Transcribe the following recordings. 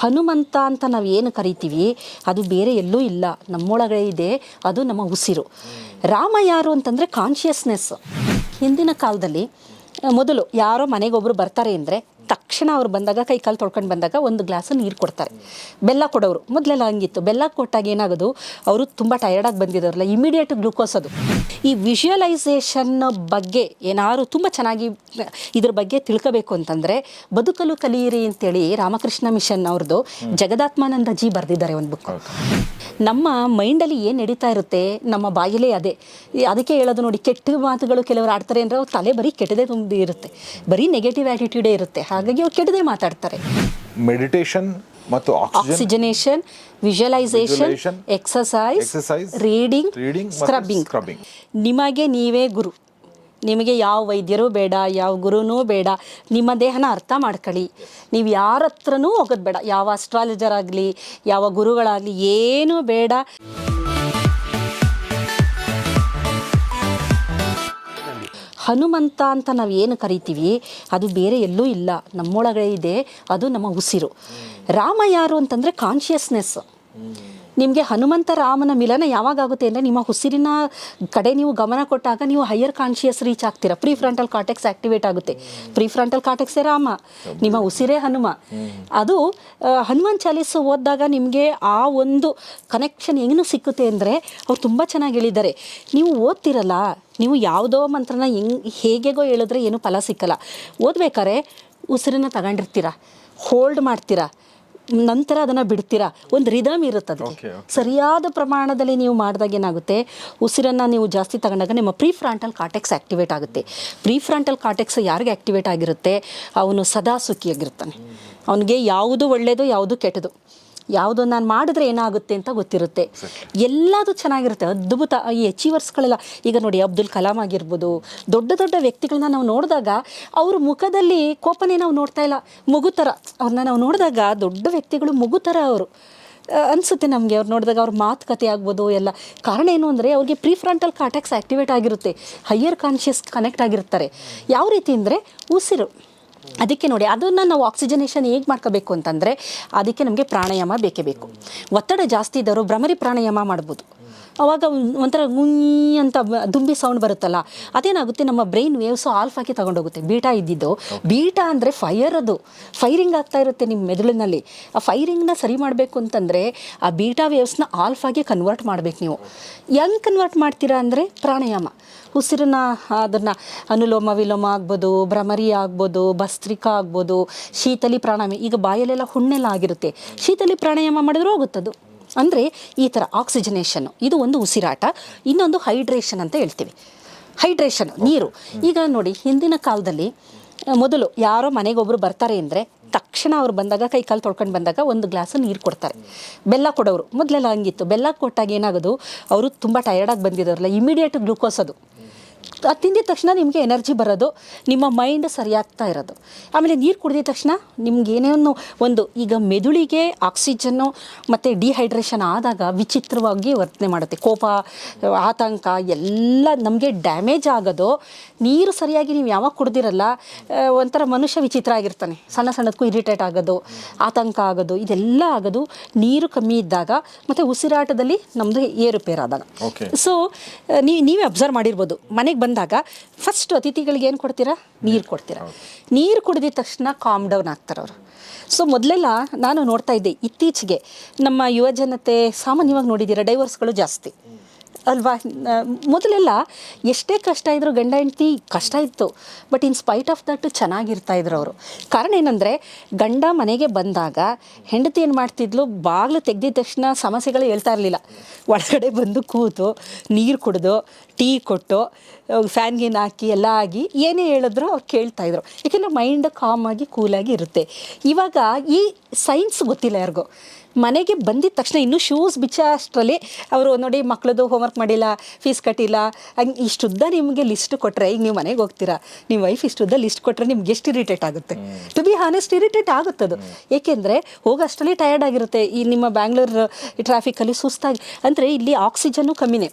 ಹನುಮಂತ ಅಂತ ನಾವು ಏನು ಕರಿತೀವಿ, ಅದು ಬೇರೆ ಎಲ್ಲೂ ಇಲ್ಲ. ನಮ್ಮೊಳಗಡೆ ಇದೆ, ಅದು ನಮ್ಮ ಉಸಿರು. ರಾಮ ಯಾರು ಅಂತಂದರೆ ಕಾನ್ಷಿಯಸ್ನೆಸ್ ಹಿಂದಿನ ಕಾಲದಲ್ಲಿ, ಮೊದಲು ಯಾರೋ ಮನೆಗೊಬ್ಬರು ಬರ್ತಾರೆ ಅಂದರೆ ತಕ್ಷಣ ಅವ್ರು ಬಂದಾಗ, ಕೈ ಕಾಲು ತೊಳ್ಕೊಂಡು ಬಂದಾಗ ಒಂದು ಗ್ಲಾಸ್ ನೀರು ಕೊಡ್ತಾರೆ. ಬೆಲ್ಲ ಕೊಡೋರು. ಮೊದಲೆಲ್ಲ ಹಂಗಿತ್ತು. ಬೆಲ್ಲ ಕೊಟ್ಟಾಗ ಏನಾಗೋದು? ಅವರು ತುಂಬ ಟಯರ್ಡಾಗಿ ಬಂದಿದ್ದಾರಲ್ಲ ಇಮಿಡಿಯೇಟ್ ಗ್ಲೂಕೋಸ್ ಅದು. ಈ ವಿಷುವಲೈಸೇಷನ್ ಬಗ್ಗೆ ಏನಾದ್ರು ತುಂಬ ಚೆನ್ನಾಗಿ, ಇದ್ರ ಬಗ್ಗೆ ತಿಳ್ಕೋಬೇಕು ಅಂತಂದರೆ, ಬದುಕಲು ಕಲಿಯಿರಿ ಅಂತೇಳಿ ರಾಮಕೃಷ್ಣ ಮಿಷನ್ ಅವ್ರದ್ದು ಜಗದಾತ್ಮಾನಂದ ಜಿ ಬರೆದಿದ್ದಾರೆ ಒಂದು ಬುಕ್ ನಮ್ಮ ಮೈಂಡಲ್ಲಿ ಏನು ನಡೀತಾ ಇರುತ್ತೆ? ನಮ್ಮ ಬಾಯಲ್ಲೇ ಅದೇ. ಅದಕ್ಕೆ ಹೇಳೋದು ನೋಡಿ, ಕೆಟ್ಟ ಮಾತುಗಳು ಕೆಲವರು ಆಡ್ತಾರೆ ಅಂದರೆ ಅವ್ರ ತಲೆ ಬರೀ ಕೆಟ್ಟದೇ ತುಂಬಿ ಇರುತ್ತೆ ಬರೀ ನೆಗೆಟಿವ್ ಆ್ಯಟಿಟ್ಯೂಡೇ ಇರುತ್ತೆ. ಹಾಗಾಗಿ ಅವ್ರು ಕೆಡದೆ ಮಾತಾಡ್ತಾರೆ. ಮೆಡಿಟೇಷನ್ ಮತ್ತು oxygenation visualisation exercise reading scrubbing ನಿಮಗೆ ನೀವೇ ಗುರು. ನಿಮಗೆ ಯಾವ ವೈದ್ಯರು ಬೇಡ ಯಾವ ಗುರುನೂ ಬೇಡ. ನಿಮ್ಮ ದೇಹನ ಅರ್ಥ ಮಾಡ್ಕೊಳ್ಳಿ. ನೀವು ಯಾರ ಹತ್ರನೂ ಹೋಗೋದು ಬೇಡ. ಯಾವ ಅಸ್ಟ್ರಾಲಜರ್ ಆಗಲಿ ಯಾವ ಗುರುಗಳಾಗಲಿ ಏನೂ ಬೇಡ. ಹನುಮಂತ ಅಂತ ನಾವು ಏನು ಕರಿತೀವಿ, ಅದು ಬೇರೆ ಎಲ್ಲೂ ಇಲ್ಲ. ನಮ್ಮೊಳಗಡೆ ಇದೆ, ಅದು ನಮ್ಮ ಉಸಿರು. ರಾಮ ಯಾರು ಅಂತಂದರೆ ಕಾನ್ಷಿಯಸ್ನೆಸ್ ನಿಮಗೆ ಹನುಮಂತ ರಾಮನ ಮಿಲನ ಯಾವಾಗ ಆಗುತ್ತೆ ಅಂದರೆ ನಿಮ್ಮ ಉಸಿರಿನ ಕಡೆ ನೀವು ಗಮನ ಕೊಟ್ಟಾಗ ನೀವು ಹೈಯರ್ ಕಾನ್ಷಿಯಸ್ ರೀಚ್ ಆಗ್ತೀರಾ. ಪ್ರೀ ಫ್ರಂಟಲ್ ಕಾರ್ಟೆಕ್ಸ್ ಆಕ್ಟಿವೇಟ್ ಆಗುತ್ತೆ. ಪ್ರೀ ಫ್ರಂಟಲ್ ಕಾರ್ಟೆಕ್ಸೇ ರಾಮ, ನಿಮ್ಮ ಉಸಿರೇ ಹನುಮ. ಅದು ಹನುಮಾನ್ ಚಾಲೀಸ್ ಓದಿದಾಗ ನಿಮಗೆ ಆ ಒಂದು ಕನೆಕ್ಷನ್ ಏನು ಸಿಕ್ಕುತ್ತೆ ಅಂದರೆ ಅವ್ರು ತುಂಬ ಚೆನ್ನಾಗಿ ಹೇಳಿದ್ದಾರೆ. ನೀವು ಓದ್ತಿರಲ್ಲ, ನೀವು ಯಾವುದೋ ಮಂತ್ರನ ಹೆಂಗ್, ಹೇಗೆಗೋ ಹೇಳಿದ್ರೆ ಏನು ಫಲ ಸಿಕ್ಕಲ್ಲ. ಓದ್ಬೇಕಾರೆ ಉಸಿರನ್ನ ತಗೊಂಡಿರ್ತೀರ ಹೋಲ್ಡ್ ಮಾಡ್ತೀರಾ. ನಂತರ ಅದನ್ನು ಬಿಡ್ತೀರಾ? ಒಂದು ರಿದಮ್ ಇರುತ್ತೆ ಅದಕ್ಕೆ. ಸರಿಯಾದ ಪ್ರಮಾಣದಲ್ಲಿ ನೀವು ಮಾಡಿದಾಗ ಏನಾಗುತ್ತೆ? ಉಸಿರನ್ನು ನೀವು ಜಾಸ್ತಿ ತಗೊಂಡಾಗ ನಿಮ್ಮ ಪ್ರೀ ಫ್ರಾಂಟಲ್ ಕಾಟೆಕ್ಸ್ ಆ್ಯಕ್ಟಿವೇಟ್ ಆಗುತ್ತೆ. ಪ್ರೀ ಫ್ರಾಂಟಲ್ ಕಾಟೆಕ್ಸ್ ಯಾರಿಗೆ ಆ್ಯಕ್ಟಿವೇಟ್ ಆಗಿರುತ್ತೆ? ಅವನು ಸದಾ ಸುಖಿಯಾಗಿರ್ತಾನೆ. ಅವನಿಗೆ ಯಾವುದು ಒಳ್ಳೆಯದು ಯಾವುದು ಕೆಟ್ಟದು. ಯಾವುದು ನಾನು ಮಾಡಿದ್ರೆ ಏನಾಗುತ್ತೆ ಅಂತ ಗೊತ್ತಿರುತ್ತೆ. ಎಲ್ಲದು ಚೆನ್ನಾಗಿರುತ್ತೆ. ಅದ್ಭುತ. ಈ ಅಚೀವರ್ಸ್ಗಳೆಲ್ಲ ಈಗ ನೋಡಿ ಅಬ್ದುಲ್ ಕಲಾಂ ಆಗಿರ್ಬೋದು ದೊಡ್ಡ ದೊಡ್ಡ ವ್ಯಕ್ತಿಗಳನ್ನ ನಾವು ನೋಡಿದಾಗ ಅವ್ರ ಮುಖದಲ್ಲಿ ಕೋಪನೇ ನಾವು ನೋಡ್ತಾ ಇಲ್ಲ. ಮಗು ಥರ ಅವ್ರನ್ನ ನಾವು ನೋಡಿದಾಗ ದೊಡ್ಡ ವ್ಯಕ್ತಿಗಳು ಮಗು ಥರ ಅವರು. ಅನಿಸುತ್ತೆ ನಮಗೆ ಅವ್ರು ನೋಡಿದಾಗ ಅವ್ರ ಮಾತುಕತೆ ಆಗ್ಬೋದು ಎಲ್ಲ. ಕಾರಣ ಏನು ಅಂದರೆ ಅವ್ರಿಗೆ ಪ್ರೀ ಫ್ರಂಟಲ್ ಆಕ್ಟಿವೇಟ್ ಆ್ಯಕ್ಟಿವೇಟ್ ಆಗಿರುತ್ತೆ. ಹೈಯರ್ ಕಾನ್ಷಿಯಸ್ ಕನೆಕ್ಟ್ ಆಗಿರ್ತಾರೆ. ಯಾವ ರೀತಿ ಅಂದರೆ ಉಸಿರು. ಅದಕ್ಕೆ ನೋಡಿ, ಅದನ್ನು ನಾವು ಆಕ್ಸಿಜನೇಷನ್ ಹೇಗೆ ಮಾಡ್ಕೋಬೇಕು ಅಂತಂದರೆ, ಅದಕ್ಕೆ ನಮಗೆ ಪ್ರಾಣಾಯಾಮ ಬೇಕೇ ಬೇಕು. ಒತ್ತಡ ಜಾಸ್ತಿ ಇದ್ದವರು ಭ್ರಮರಿ ಪ್ರಾಣಾಯಾಮ ಮಾಡ್ಬೋದು. ಅವಾಗ ಒಂಥರ ಗುಂಯಿ ಅಂತ ದುಂಬಿ ಸೌಂಡ್ ಬರುತ್ತಲ್ಲ ಅದೇನಾಗುತ್ತೆ ನಮ್ಮ ಬ್ರೈನ್ ವೇವ್ಸು ಆಲ್ಫಾಗೆ ತಗೊಂಡೋಗುತ್ತೆ. ಬೀಟಾ ಇದ್ದಿದ್ದು. ಬೀಟಾ ಅಂದರೆ ಫೈರ್ ಅದು. ಫೈರಿಂಗ್ ಆಗ್ತಾ ಇರುತ್ತೆ ನಿಮ್ಮ ಮೆದುಳಿನಲ್ಲಿ. ಆ ಫೈರಿಂಗ್ನ ಸರಿ ಮಾಡಬೇಕು ಅಂತಂದರೆ ಆ ಬೀಟಾ ವೇವ್ಸ್ನ ಆಲ್ಫಾಗೆ ಕನ್ವರ್ಟ್ ಮಾಡಬೇಕು ನೀವು. ಹೆಂಗೆ ಕನ್ವರ್ಟ್ ಮಾಡ್ತೀರಾ ಅಂದರೆ ಪ್ರಾಣಾಯಾಮ. ಉಸಿರನ್ನ ಅದನ್ನು ಅನುಲೋಮ ವಿಲೋಮ ಆಗ್ಬೋದು ಭ್ರಮರಿ ಆಗ್ಬೋದು ಭಸ್ತ್ರಿಕಾ ಆಗ್ಬೋದು ಶೀತಲಿ ಪ್ರಾಣಾಯಾಮ. ಈಗ ಬಾಯಲ್ಲೆಲ್ಲ ಹುಣ್ಣೆಲ್ಲ ಆಗಿರುತ್ತೆ. ಶೀತಲಿ ಪ್ರಾಣಾಯಾಮ ಮಾಡಿದ್ರೂ ಹೋಗುತ್ತದು. ಅಂದರೆ ಈ ಥರ ಆಕ್ಸಿಜನೇಷನ್ ಇದು ಒಂದು ಉಸಿರಾಟ, ಇನ್ನೊಂದು ಹೈಡ್ರೇಷನ್ ಅಂತ ಹೇಳ್ತೀವಿ. ಹೈಡ್ರೇಷನ್ ನೀರು. ಈಗ ನೋಡಿ, ಹಿಂದಿನ ಕಾಲದಲ್ಲಿ ಮೊದಲು ಯಾರೋ ಮನೆಗೊಬ್ಬರು ಬರ್ತಾರೆ ಅಂದರೆ ತಕ್ಷಣ ಅವ್ರು ಬಂದಾಗ, ಕೈ ಕಾಲು ತೊಳ್ಕೊಂಡು ಬಂದಾಗ ಒಂದು ಗ್ಲಾಸ್ ನೀರು ಕೊಡ್ತಾರೆ. ಬೆಲ್ಲ ಕೊಡೋರು. ಮೊದಲೆಲ್ಲ ಹಂಗಿತ್ತು. ಬೆಲ್ಲ ಕೊಟ್ಟಾಗ ಏನಾಗೋದು, ಅವರು ತುಂಬ ಟಯರ್ಡಾಗಿ ಬಂದಿದ್ದಾರಲ್ಲ ಇಮಿಡಿಯೇಟ್ ಗ್ಲೂಕೋಸ್ ಅದು. ಅದು ತಿಂದಿದ ತಕ್ಷಣ ನಿಮಗೆ ಎನರ್ಜಿ ಬರೋದು ನಿಮ್ಮ ಮೈಂಡ್ ಸರಿಯಾಗ್ತಾ ಇರೋದು. ಆಮೇಲೆ ನೀರು ಕುಡಿದ ತಕ್ಷಣ ನಿಮ್ಗೆ ಏನೇನೋ ಒಂದು ಈಗ ಮೆದುಳಿಗೆ ಆಕ್ಸಿಜನ್ನು ಮತ್ತು ಡಿಹೈಡ್ರೇಷನ್ ಆದಾಗ ವಿಚಿತ್ರವಾಗಿ ವರ್ತನೆ ಮಾಡುತ್ತೆ. ಕೋಪ ಆತಂಕ ಎಲ್ಲ ನಮಗೆ ಡ್ಯಾಮೇಜ್ ಆಗೋದು. ನೀರು ಸರಿಯಾಗಿ ನೀವು ಯಾವಾಗ ಕುಡ್ದಿರಲ್ಲ ಒಂಥರ ಮನುಷ್ಯ ವಿಚಿತ್ರ ಆಗಿರ್ತಾನೆ. ಸಣ್ಣ ಸಣ್ಣದಕ್ಕೂ ಇರಿಟೇಟ್ ಆಗೋದು ಆತಂಕ ಆಗೋದು ಇದೆಲ್ಲ ಆಗೋದು. ನೀರು ಕಮ್ಮಿ ಇದ್ದಾಗ ಮತ್ತು ಉಸಿರಾಟದಲ್ಲಿ ನಮ್ಮದು ಏರುಪೇರಾದಾಗ. ಸೊ ನೀವು ನೀವೇ ಅಬ್ಸರ್ವ್ ಮಾಡಿರ್ಬೋದು. ಮನೆಗೆ ಬಂದಾಗ ಫಸ್ಟ್ ಅತಿಥಿಗಳಿಗೆ ಏನು ಕೊಡ್ತೀರಾ? ನೀರು ಕೊಡ್ತೀರಾ. ನೀರು ಕುಡಿದ ತಕ್ಷಣ ಕಾಮ್ ಡೌನ್ ಆಗ್ತಾರೆ ಅವರು. ಸೊ ಮೊದಲೆಲ್ಲ ನಾನು ನೋಡ್ತಾ ಇದ್ದೆ ಇತ್ತೀಚೆಗೆ ನಮ್ಮ ಯುವ ಜನತೆ ಸಾಮಾನ್ಯವಾಗಿ ನೋಡಿದ್ದೀರಾ ಡೈವರ್ಸ್ಗಳು ಜಾಸ್ತಿ. ಅಲ್ವಾ? ಮೊದಲೆಲ್ಲ ಎಷ್ಟೇ ಕಷ್ಟ ಇದ್ದರೂ ಗಂಡ ಹೆಂಡತಿ ಕಷ್ಟ ಇತ್ತು. But in spite of that ಚೆನ್ನಾಗಿರ್ತಾ ಇದ್ರು ಅವರು. ಕಾರಣ ಏನಂದರೆ ಗಂಡ ಮನೆಗೆ ಬಂದಾಗ ಹೆಂಡತಿ ಏನು ಮಾಡ್ತಿದ್ಲು? ಬಾಗಿಲು ತೆಗೆದಿದ ತಕ್ಷಣ ಸಮಸ್ಯೆಗಳು ಹೇಳ್ತಾ ಇರಲಿಲ್ಲ. ಒಳಗಡೆ ಬಂದು ಕೂತು ನೀರು ಕುಡಿದು ಟೀ ಕೊಟ್ಟು ಫ್ಯಾನ್ ಗೀನ್ ಹಾಕಿ ಎಲ್ಲ ಆಗಿ ಏನೇ ಹೇಳಿದ್ರು ಅವ್ರು ಕೇಳ್ತಾ ಇದ್ರು. ಯಾಕೆಂದರೆ ಮೈಂಡ್ ಕಾಮ್ ಆಗಿ ಕೂಲಾಗಿ ಇರುತ್ತೆ. ಇವಾಗ ಈ ಸೈನ್ಸ್ ಗೊತ್ತಿಲ್ಲ ಯಾರಿಗೂ. ಮನೆಗೆ ಬಂದಿದ ತಕ್ಷಣ ಇನ್ನೂ ಶೂಸ್ ಬಿಚ್ಚ ಅಷ್ಟರಲ್ಲಿ ಅವರು ನೋಡಿ ಮಕ್ಳದ್ದು ಹೋಮ್ವರ್ಕ್ ಮಾಡಿಲ್ಲ ಫೀಸ್ ಕಟ್ಟಿಲ್ಲ ಹಂಗೆ ಇಷ್ಟುದ್ದ ನಿಮಗೆ ಲಿಸ್ಟ್ ಕೊಟ್ಟರೆ ಈಗ ನೀವು ಮನೆಗೆ ಹೋಗ್ತೀರಾ? ನಿಮ್ಮ ವೈಫ್ ಇಷ್ಟುದ್ದ ಲಿಸ್ಟ್ ಕೊಟ್ಟರೆ ನಿಮ್ಗೆ ಎಷ್ಟು ಇರಿಟೇಟ್ ಆಗುತ್ತೆ? ಟು ಬಿ ಹಾನೆಸ್ಟ್ ಇರಿಟೇಟ್ ಆಗುತ್ತದು. ಏಕೆಂದರೆ ಹೋಗೋಷ್ಟರಲ್ಲಿ ಟಯರ್ಡ್ ಆಗಿರುತ್ತೆ. ಈ ನಿಮ್ಮ ಬ್ಯಾಂಗ್ಳೂರ್ ಟ್ರಾಫಿಕಲ್ಲಿ ಸುಸ್ತಾಗಿ ಅಂದರೆ ಇಲ್ಲಿ ಆಕ್ಸಿಜನ್ನು ಕಮ್ಮಿನೇ.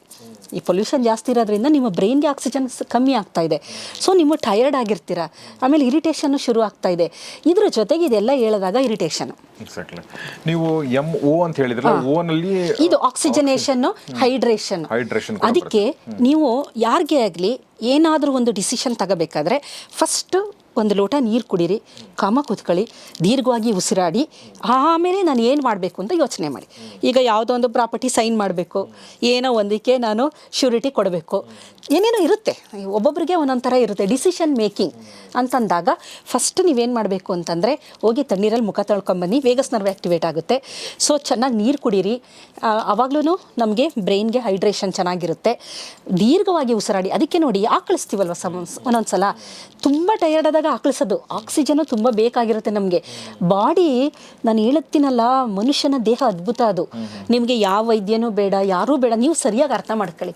ಈ ಪೊಲ್ಯೂಷನ್ ಜಾಸ್ತಿ ಇರೋದ್ರಿಂದ ನಿಮ್ಮ ಬ್ರೈನ್ಗೆ ಆಕ್ಸಿಜನ್ ಕಮ್ಮಿ ಆಗ್ತಾ ಇದೆ. ಸೊ ನಿಮ್ಮ ಟಯರ್ಡ್ ಆಗಿರ್ತೀರ? ಆಮೇಲೆ ಇರಿಟೇಷನ್ ಶುರು ಆಗ್ತಾ ಇದೆ. ಇದ್ರ ಜೊತೆಗೆ ಇದೆಲ್ಲ ಹೇಳಿದಾಗ ಇರಿಟೇಷನ್ ಎಕ್ಸಾಕ್ಟ್ಲಿ ನೀವು ಎಂ ಓ ಅಂತ ಹೇಳಿದ್ರಲ್ಲ ಇದು ಆಕ್ಸಿಜನೇಷನ್ ಹೈಡ್ರೇಷನ್ ಹೈಡ್ರೇಷನ್ ಅದಕ್ಕೆ ನೀವು ಯಾರಿಗೆ ಆಗಲಿ ಏನಾದರೂ ಒಂದು ಡಿಸಿಷನ್ ತಗೋಬೇಕಾದ್ರೆ ಫಸ್ಟ್ ಒಂದು ಲೋಟ ನೀರು ಕುಡೀರಿ, ಕಾಮ ಕೂತ್ಕೊಳ್ಳಿ, ದೀರ್ಘವಾಗಿ ಉಸಿರಾಡಿ, ಆಮೇಲೆ ನಾನು ಏನು ಮಾಡಬೇಕು ಅಂತ ಯೋಚನೆ ಮಾಡಿ. ಈಗ ಯಾವುದೋ ಒಂದು ಪ್ರಾಪರ್ಟಿ ಸೈನ್ ಮಾಡಬೇಕು, ಏನೋ ಒಂದಕ್ಕೆ ನಾನು ಶ್ಯೂರಿಟಿ ಕೊಡಬೇಕು, ಏನೇನೋ ಇರುತ್ತೆ. ಒಬ್ಬೊಬ್ಬರಿಗೆ ಒಂದೊಂದು ಥರ ಇರುತ್ತೆ. ಡಿಸಿಷನ್ ಮೇಕಿಂಗ್ ಅಂತಂದಾಗ ಫಸ್ಟ್ ನೀವೇನು ಮಾಡಬೇಕು ಅಂತಂದರೆ, ಹೋಗಿ ತಣ್ಣೀರಲ್ಲಿ ಮುಖ ತೊಳ್ಕೊಂಬನ್ನಿ ವೇಗಸ್ ನರ್ವ್ ಆ್ಯಕ್ಟಿವೇಟ್ ಆಗುತ್ತೆ. ಸೊ ಚೆನ್ನಾಗಿ ನೀರು ಕುಡೀರಿ. ಆವಾಗಲೂ ನಮಗೆ ಬ್ರೈನ್ಗೆ ಹೈಡ್ರೇಷನ್ ಚೆನ್ನಾಗಿರುತ್ತೆ. ದೀರ್ಘವಾಗಿ ಉಸಿರಾಡಿ, ಅದಕ್ಕೆ ನೋಡಿ, ಆಕಳಿಸ್ತೀವಲ್ವ ಸಮ ಒಂದೊಂದು ಸಲ ತುಂಬ ಟಯರ್ಡ್ ಆದಾಗ ಆಕಳಿಸೋದು ಆಕ್ಸಿಜನ್ ತುಂಬ ಬೇಕಾಗಿರುತ್ತೆ ನಮಗೆ. ಬಾಡಿ ನಾನು ಹೇಳುತ್ತೀನಲ್ಲ ಮನುಷ್ಯನ ದೇಹ ಅದ್ಭುತ ಅದು. ನಿಮಗೆ ಯಾವ ವೈದ್ಯನೂ ಬೇಡ ಯಾರೂ ಬೇಡ ನೀವು ಸರಿಯಾಗಿ ಅರ್ಥ ಮಾಡ್ಕೊಳ್ಳಿ.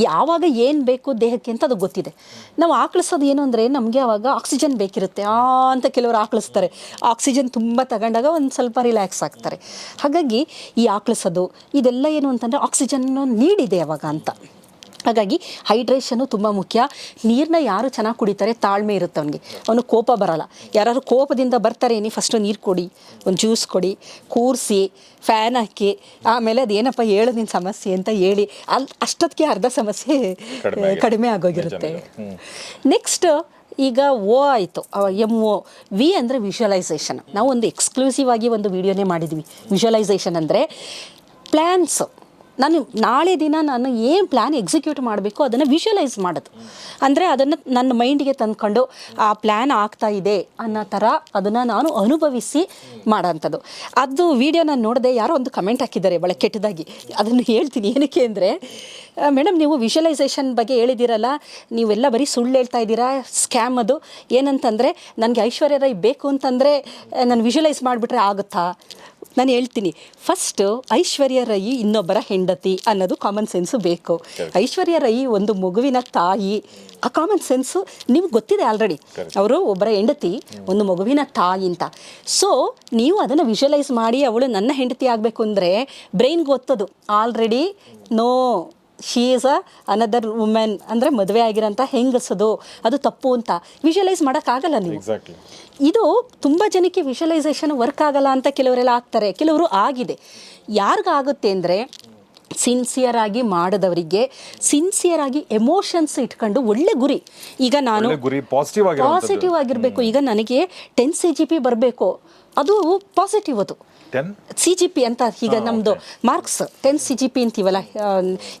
ಯಾವಾಗ ಏನು ಬೇಕು ದೇಹಕ್ಕೆ ಅಂತ ಅದು ಗೊತ್ತಿದೆ. ನಾವು ಆಕಳಿಸೋದು ಏನು ಅಂದರೆ ನಮಗೆ ಅವಾಗ ಆಕ್ಸಿಜನ್ ಬೇಕಿರುತ್ತೆ. ಆ ಅಂತ ಕೆಲವರು ಆಕಳಿಸ್ತಾರೆ ಆಕ್ಸಿಜನ್ ತುಂಬ ತಗೊಂಡಾಗ ಒಂದು ಸ್ವಲ್ಪ ರಿಲ್ಯಾಕ್ಸ್ ಆಗ್ತಾರೆ. ಹಾಗಾಗಿ ಈ ಆಕಳಿಸೋದು ಇದೆಲ್ಲ ಏನು ಅಂತಂದರೆ ಆಕ್ಸಿಜನ್ನು ನೀಡಿದೆ ಅವಾಗ ಅಂತ. ಹಾಗಾಗಿ ಹೈಡ್ರೇಷನು ತುಂಬ ಮುಖ್ಯ. ನೀರನ್ನ ಯಾರು ಚೆನ್ನಾಗಿ ಕುಡಿತಾರೆ ತಾಳ್ಮೆ ಇರುತ್ತೆ ಅವನಿಗೆ. ಅವನು ಕೋಪ ಬರಲ್ಲ. ಯಾರಾದ್ರು ಕೋಪದಿಂದ ಬರ್ತಾರೆ ಏನಿ ಫಸ್ಟು ನೀರು ಕೊಡಿ ಒಂದು ಜ್ಯೂಸ್ ಕೊಡಿ ಕೂರಿಸಿ ಫ್ಯಾನ್ ಹಾಕಿ ಆಮೇಲೆ ಅದೇನಪ್ಪ ಹೇಳು ನಿನ್ನ ಸಮಸ್ಯೆ ಅಂತ ಹೇಳಿ ಅಲ್ಲಿ ಅಷ್ಟೊತ್ತಿಗೆ ಅರ್ಧ ಸಮಸ್ಯೆ ಕಡಿಮೆ ಆಗಿ- ಆಗೋಗಿರುತ್ತೆ. ನೆಕ್ಸ್ಟ್ ಈಗ ಓ ಆಯಿತು. ಎಂ ಒ ವಿ ಅಂದರೆ ವಿಜುವಲೈಸೇಷನ್ ನಾವು ಒಂದು ಎಕ್ಸ್ಕ್ಲೂಸಿವ್ ಆಗಿ ಒಂದು ವಿಡಿಯೋನೇ ಮಾಡಿದ್ವಿ. ವಿಜುವಲೈಸೇಷನ್ ಅಂದರೆ ಪ್ಲ್ಯಾನ್ಸು ನಾನು ನಾಳೆ ದಿನ ನಾನು ಏನು ಪ್ಲ್ಯಾನ್ ಎಕ್ಸಿಕ್ಯೂಟ್ ಮಾಡಬೇಕು ಅದನ್ನು ವಿಷುವಲೈಸ್ ಮಾಡೋದು. ಅಂದರೆ ಅದನ್ನು ನನ್ನ ಮೈಂಡಿಗೆ ತಂದ್ಕೊಂಡು ಆ ಪ್ಲ್ಯಾನ್ ಆಗ್ತಾ ಇದೆ ಅನ್ನೋ ಥರ ಅದನ್ನು ನಾನು ಅನುಭವಿಸಿ ಮಾಡೋಂಥದ್ದು ಅದು ವಿಡಿಯೋ ನಾನು ನೋಡಿದೆ ಯಾರೋ ಒಂದು ಕಮೆಂಟ್ ಹಾಕಿದ್ದಾರೆ ಭಾಳ ಕೆಟ್ಟದಾಗಿ. ಅದನ್ನು ಹೇಳ್ತೀನಿ ಏನಕ್ಕೆ ಅಂದರೆ ಮೇಡಮ್ ನೀವು ವಿಷುವಲೈಸೇಷನ್ ಬಗ್ಗೆ ಹೇಳಿದ್ದೀರಲ್ಲ ನೀವೆಲ್ಲ ಬರೀ ಸುಳ್ಳು ಹೇಳ್ತಾ ಇದ್ದೀರಾ ಸ್ಕ್ಯಾಮ್ ಅದು. ಏನಂತಂದರೆ, ನನಗೆ ಐಶ್ವರ್ಯ ರೈ ಬೇಕು ಅಂತಂದರೆ ನಾನು ವಿಷುವಲೈಸ್ ಮಾಡಿಬಿಟ್ರೆ ಆಗುತ್ತಾ? ನಾನು ಹೇಳ್ತೀನಿ ಫಸ್ಟ್ ಐಶ್ವರ್ಯ ರೈ ಇನ್ನೊಬ್ಬರ ಹೆಂಡತಿ ಅನ್ನೋದು ಕಾಮನ್ ಸೆನ್ಸು ಬೇಕು. ಐಶ್ವರ್ಯ ರೈ ಒಂದು ಮಗುವಿನ ತಾಯಿ ಆ ಕಾಮನ್ ಸೆನ್ಸು ನಿಮ್ಗೆ ಗೊತ್ತಿದೆ ಆಲ್ರೆಡಿ ಅವರು ಒಬ್ಬರ ಹೆಂಡತಿ ಒಂದು ಮಗುವಿನ ತಾಯಿ ಅಂತ. ಸೊ ನೀವು ಅದನ್ನು ವಿಜುವಲೈಸ್ ಮಾಡಿ ಅವಳು ನನ್ನ ಹೆಂಡತಿ ಆಗಬೇಕು ಅಂದರೆ ಬ್ರೈನ್ಗೆ ಗೊತ್ತದು. Already no she is a another women ಅಂದರೆ ಮದುವೆ ಆಗಿರೋಂಥ ಹೆಂಗಸದು ಅದು ತಪ್ಪು ಅಂತ. ವಿಜುವಲೈಸ್ ಮಾಡೋಕ್ಕಾಗಲ್ಲ ನೀವು. ಇದು ತುಂಬ ಜನಕ್ಕೆ ವಿಜುವಲೈಸೇಷನ್ ವರ್ಕ್ ಆಗಲ್ಲ ಅಂತ ಕೆಲವರೆಲ್ಲ ಆಗ್ತಾರೆ. ಕೆಲವರು ಆಗಿದೆ. ಯಾರಿಗಾಗುತ್ತೆ ಅಂದರೆ ಸಿನ್ಸಿಯರ್ ಆಗಿ ಮಾಡದವರಿಗೆ ಸಿನ್ಸಿಯರ್ ಆಗಿ ಎಮೋಷನ್ಸ್ ಇಟ್ಕೊಂಡು ಒಳ್ಳೆ ಗುರಿ. ಈಗ ನಾನು ಪಾಸಿಟಿವ್ ಆಗಿರಬೇಕು. ಈಗ ನನಗೆ ಟೆನ್ ಸಿ ಜಿ ಪಿ ಬರಬೇಕು. ಅದು ಪಾಸಿಟಿವ್ ಅದು. ಸಿ ಜಿ ಪಿ ಅಂತ ಈಗ ನಮ್ಮದು marks ten C G P ಅಂತೀವಲ್ಲ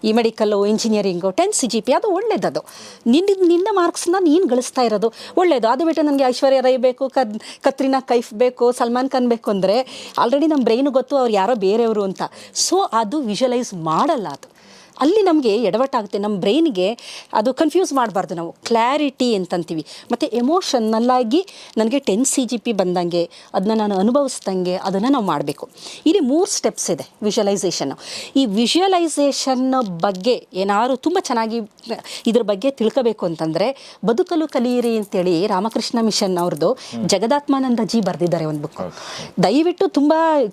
ಈ medical engineering ten C G P ಅದು ಒಳ್ಳೇದದು. ನಿನ್ನ ನಿನ್ನ ಮಾರ್ಕ್ಸ್ನ ನೀನು ಗಳಿಸ್ತಾ ಇರೋದು ಒಳ್ಳೇದು. ಅದು ಬಿಟ್ಟು ನನಗೆ ಐಶ್ವರ್ಯ ರೈ ಬೇಕು ಕದ್ ಕತ್ರಿನಾ ಕೈಫ್ ಬೇಕು ಸಲ್ಮಾನ್ ಖಾನ್ ಬೇಕು ಅಂದರೆ ಆಲ್ರೆಡಿ ನಮ್ಮ ಬ್ರೈನ್ ಗೊತ್ತು ಅವ್ರು ಯಾರೋ ಬೇರೆಯವರು ಅಂತ. ಸೊ ಅದು ವಿಜುವಲೈಸ್ ಮಾಡಲ್ಲ ಅದು. ಅಲ್ಲಿ ನಮಗೆ ಎಡವಟ್ಟಾಗುತ್ತೆ ನಮ್ಮ ಬ್ರೈನ್ಗೆ ಅದು ಕನ್ಫ್ಯೂಸ್ ಮಾಡಬಾರ್ದು ನಾವು. ಕ್ಲಾರಿಟಿ ಅಂತಂತೀವಿ. ಮತ್ತು ಎಮೋಷನ್ನಲ್ಲಾಗಿ ನನಗೆ ಟೆನ್ ಸಿ ಜಿ ಪಿ ಬಂದಂಗೆ ಅದನ್ನ ನಾನು ಅನುಭವಿಸ್ದಂಗೆ ಅದನ್ನು ನಾವು ಮಾಡಬೇಕು. ಇಲ್ಲಿ ಮೂರು ಸ್ಟೆಪ್ಸ್ ಇದೆ ವಿಷುವಲೈಸೇಷನ್ನು ಈ ವಿಷುವಲೈಸೇಷನ್ ಬಗ್ಗೆ ಏನಾದ್ರು ತುಂಬ ಚೆನ್ನಾಗಿ ಇದ್ರ ಬಗ್ಗೆ ತಿಳ್ಕೋಬೇಕು ಅಂತಂದರೆ ಬದುಕಲು ಕಲಿಯಿರಿ ಅಂತೇಳಿ ರಾಮಕೃಷ್ಣ ಮಿಷನ್ ಅವ್ರದ್ದು ಜಗದಾತ್ಮಾನಂದ ಜಿ ಬರೆದಿದ್ದಾರೆ ಒಂದು ಬುಕ್ ದಯವಿಟ್ಟು ತುಂಬ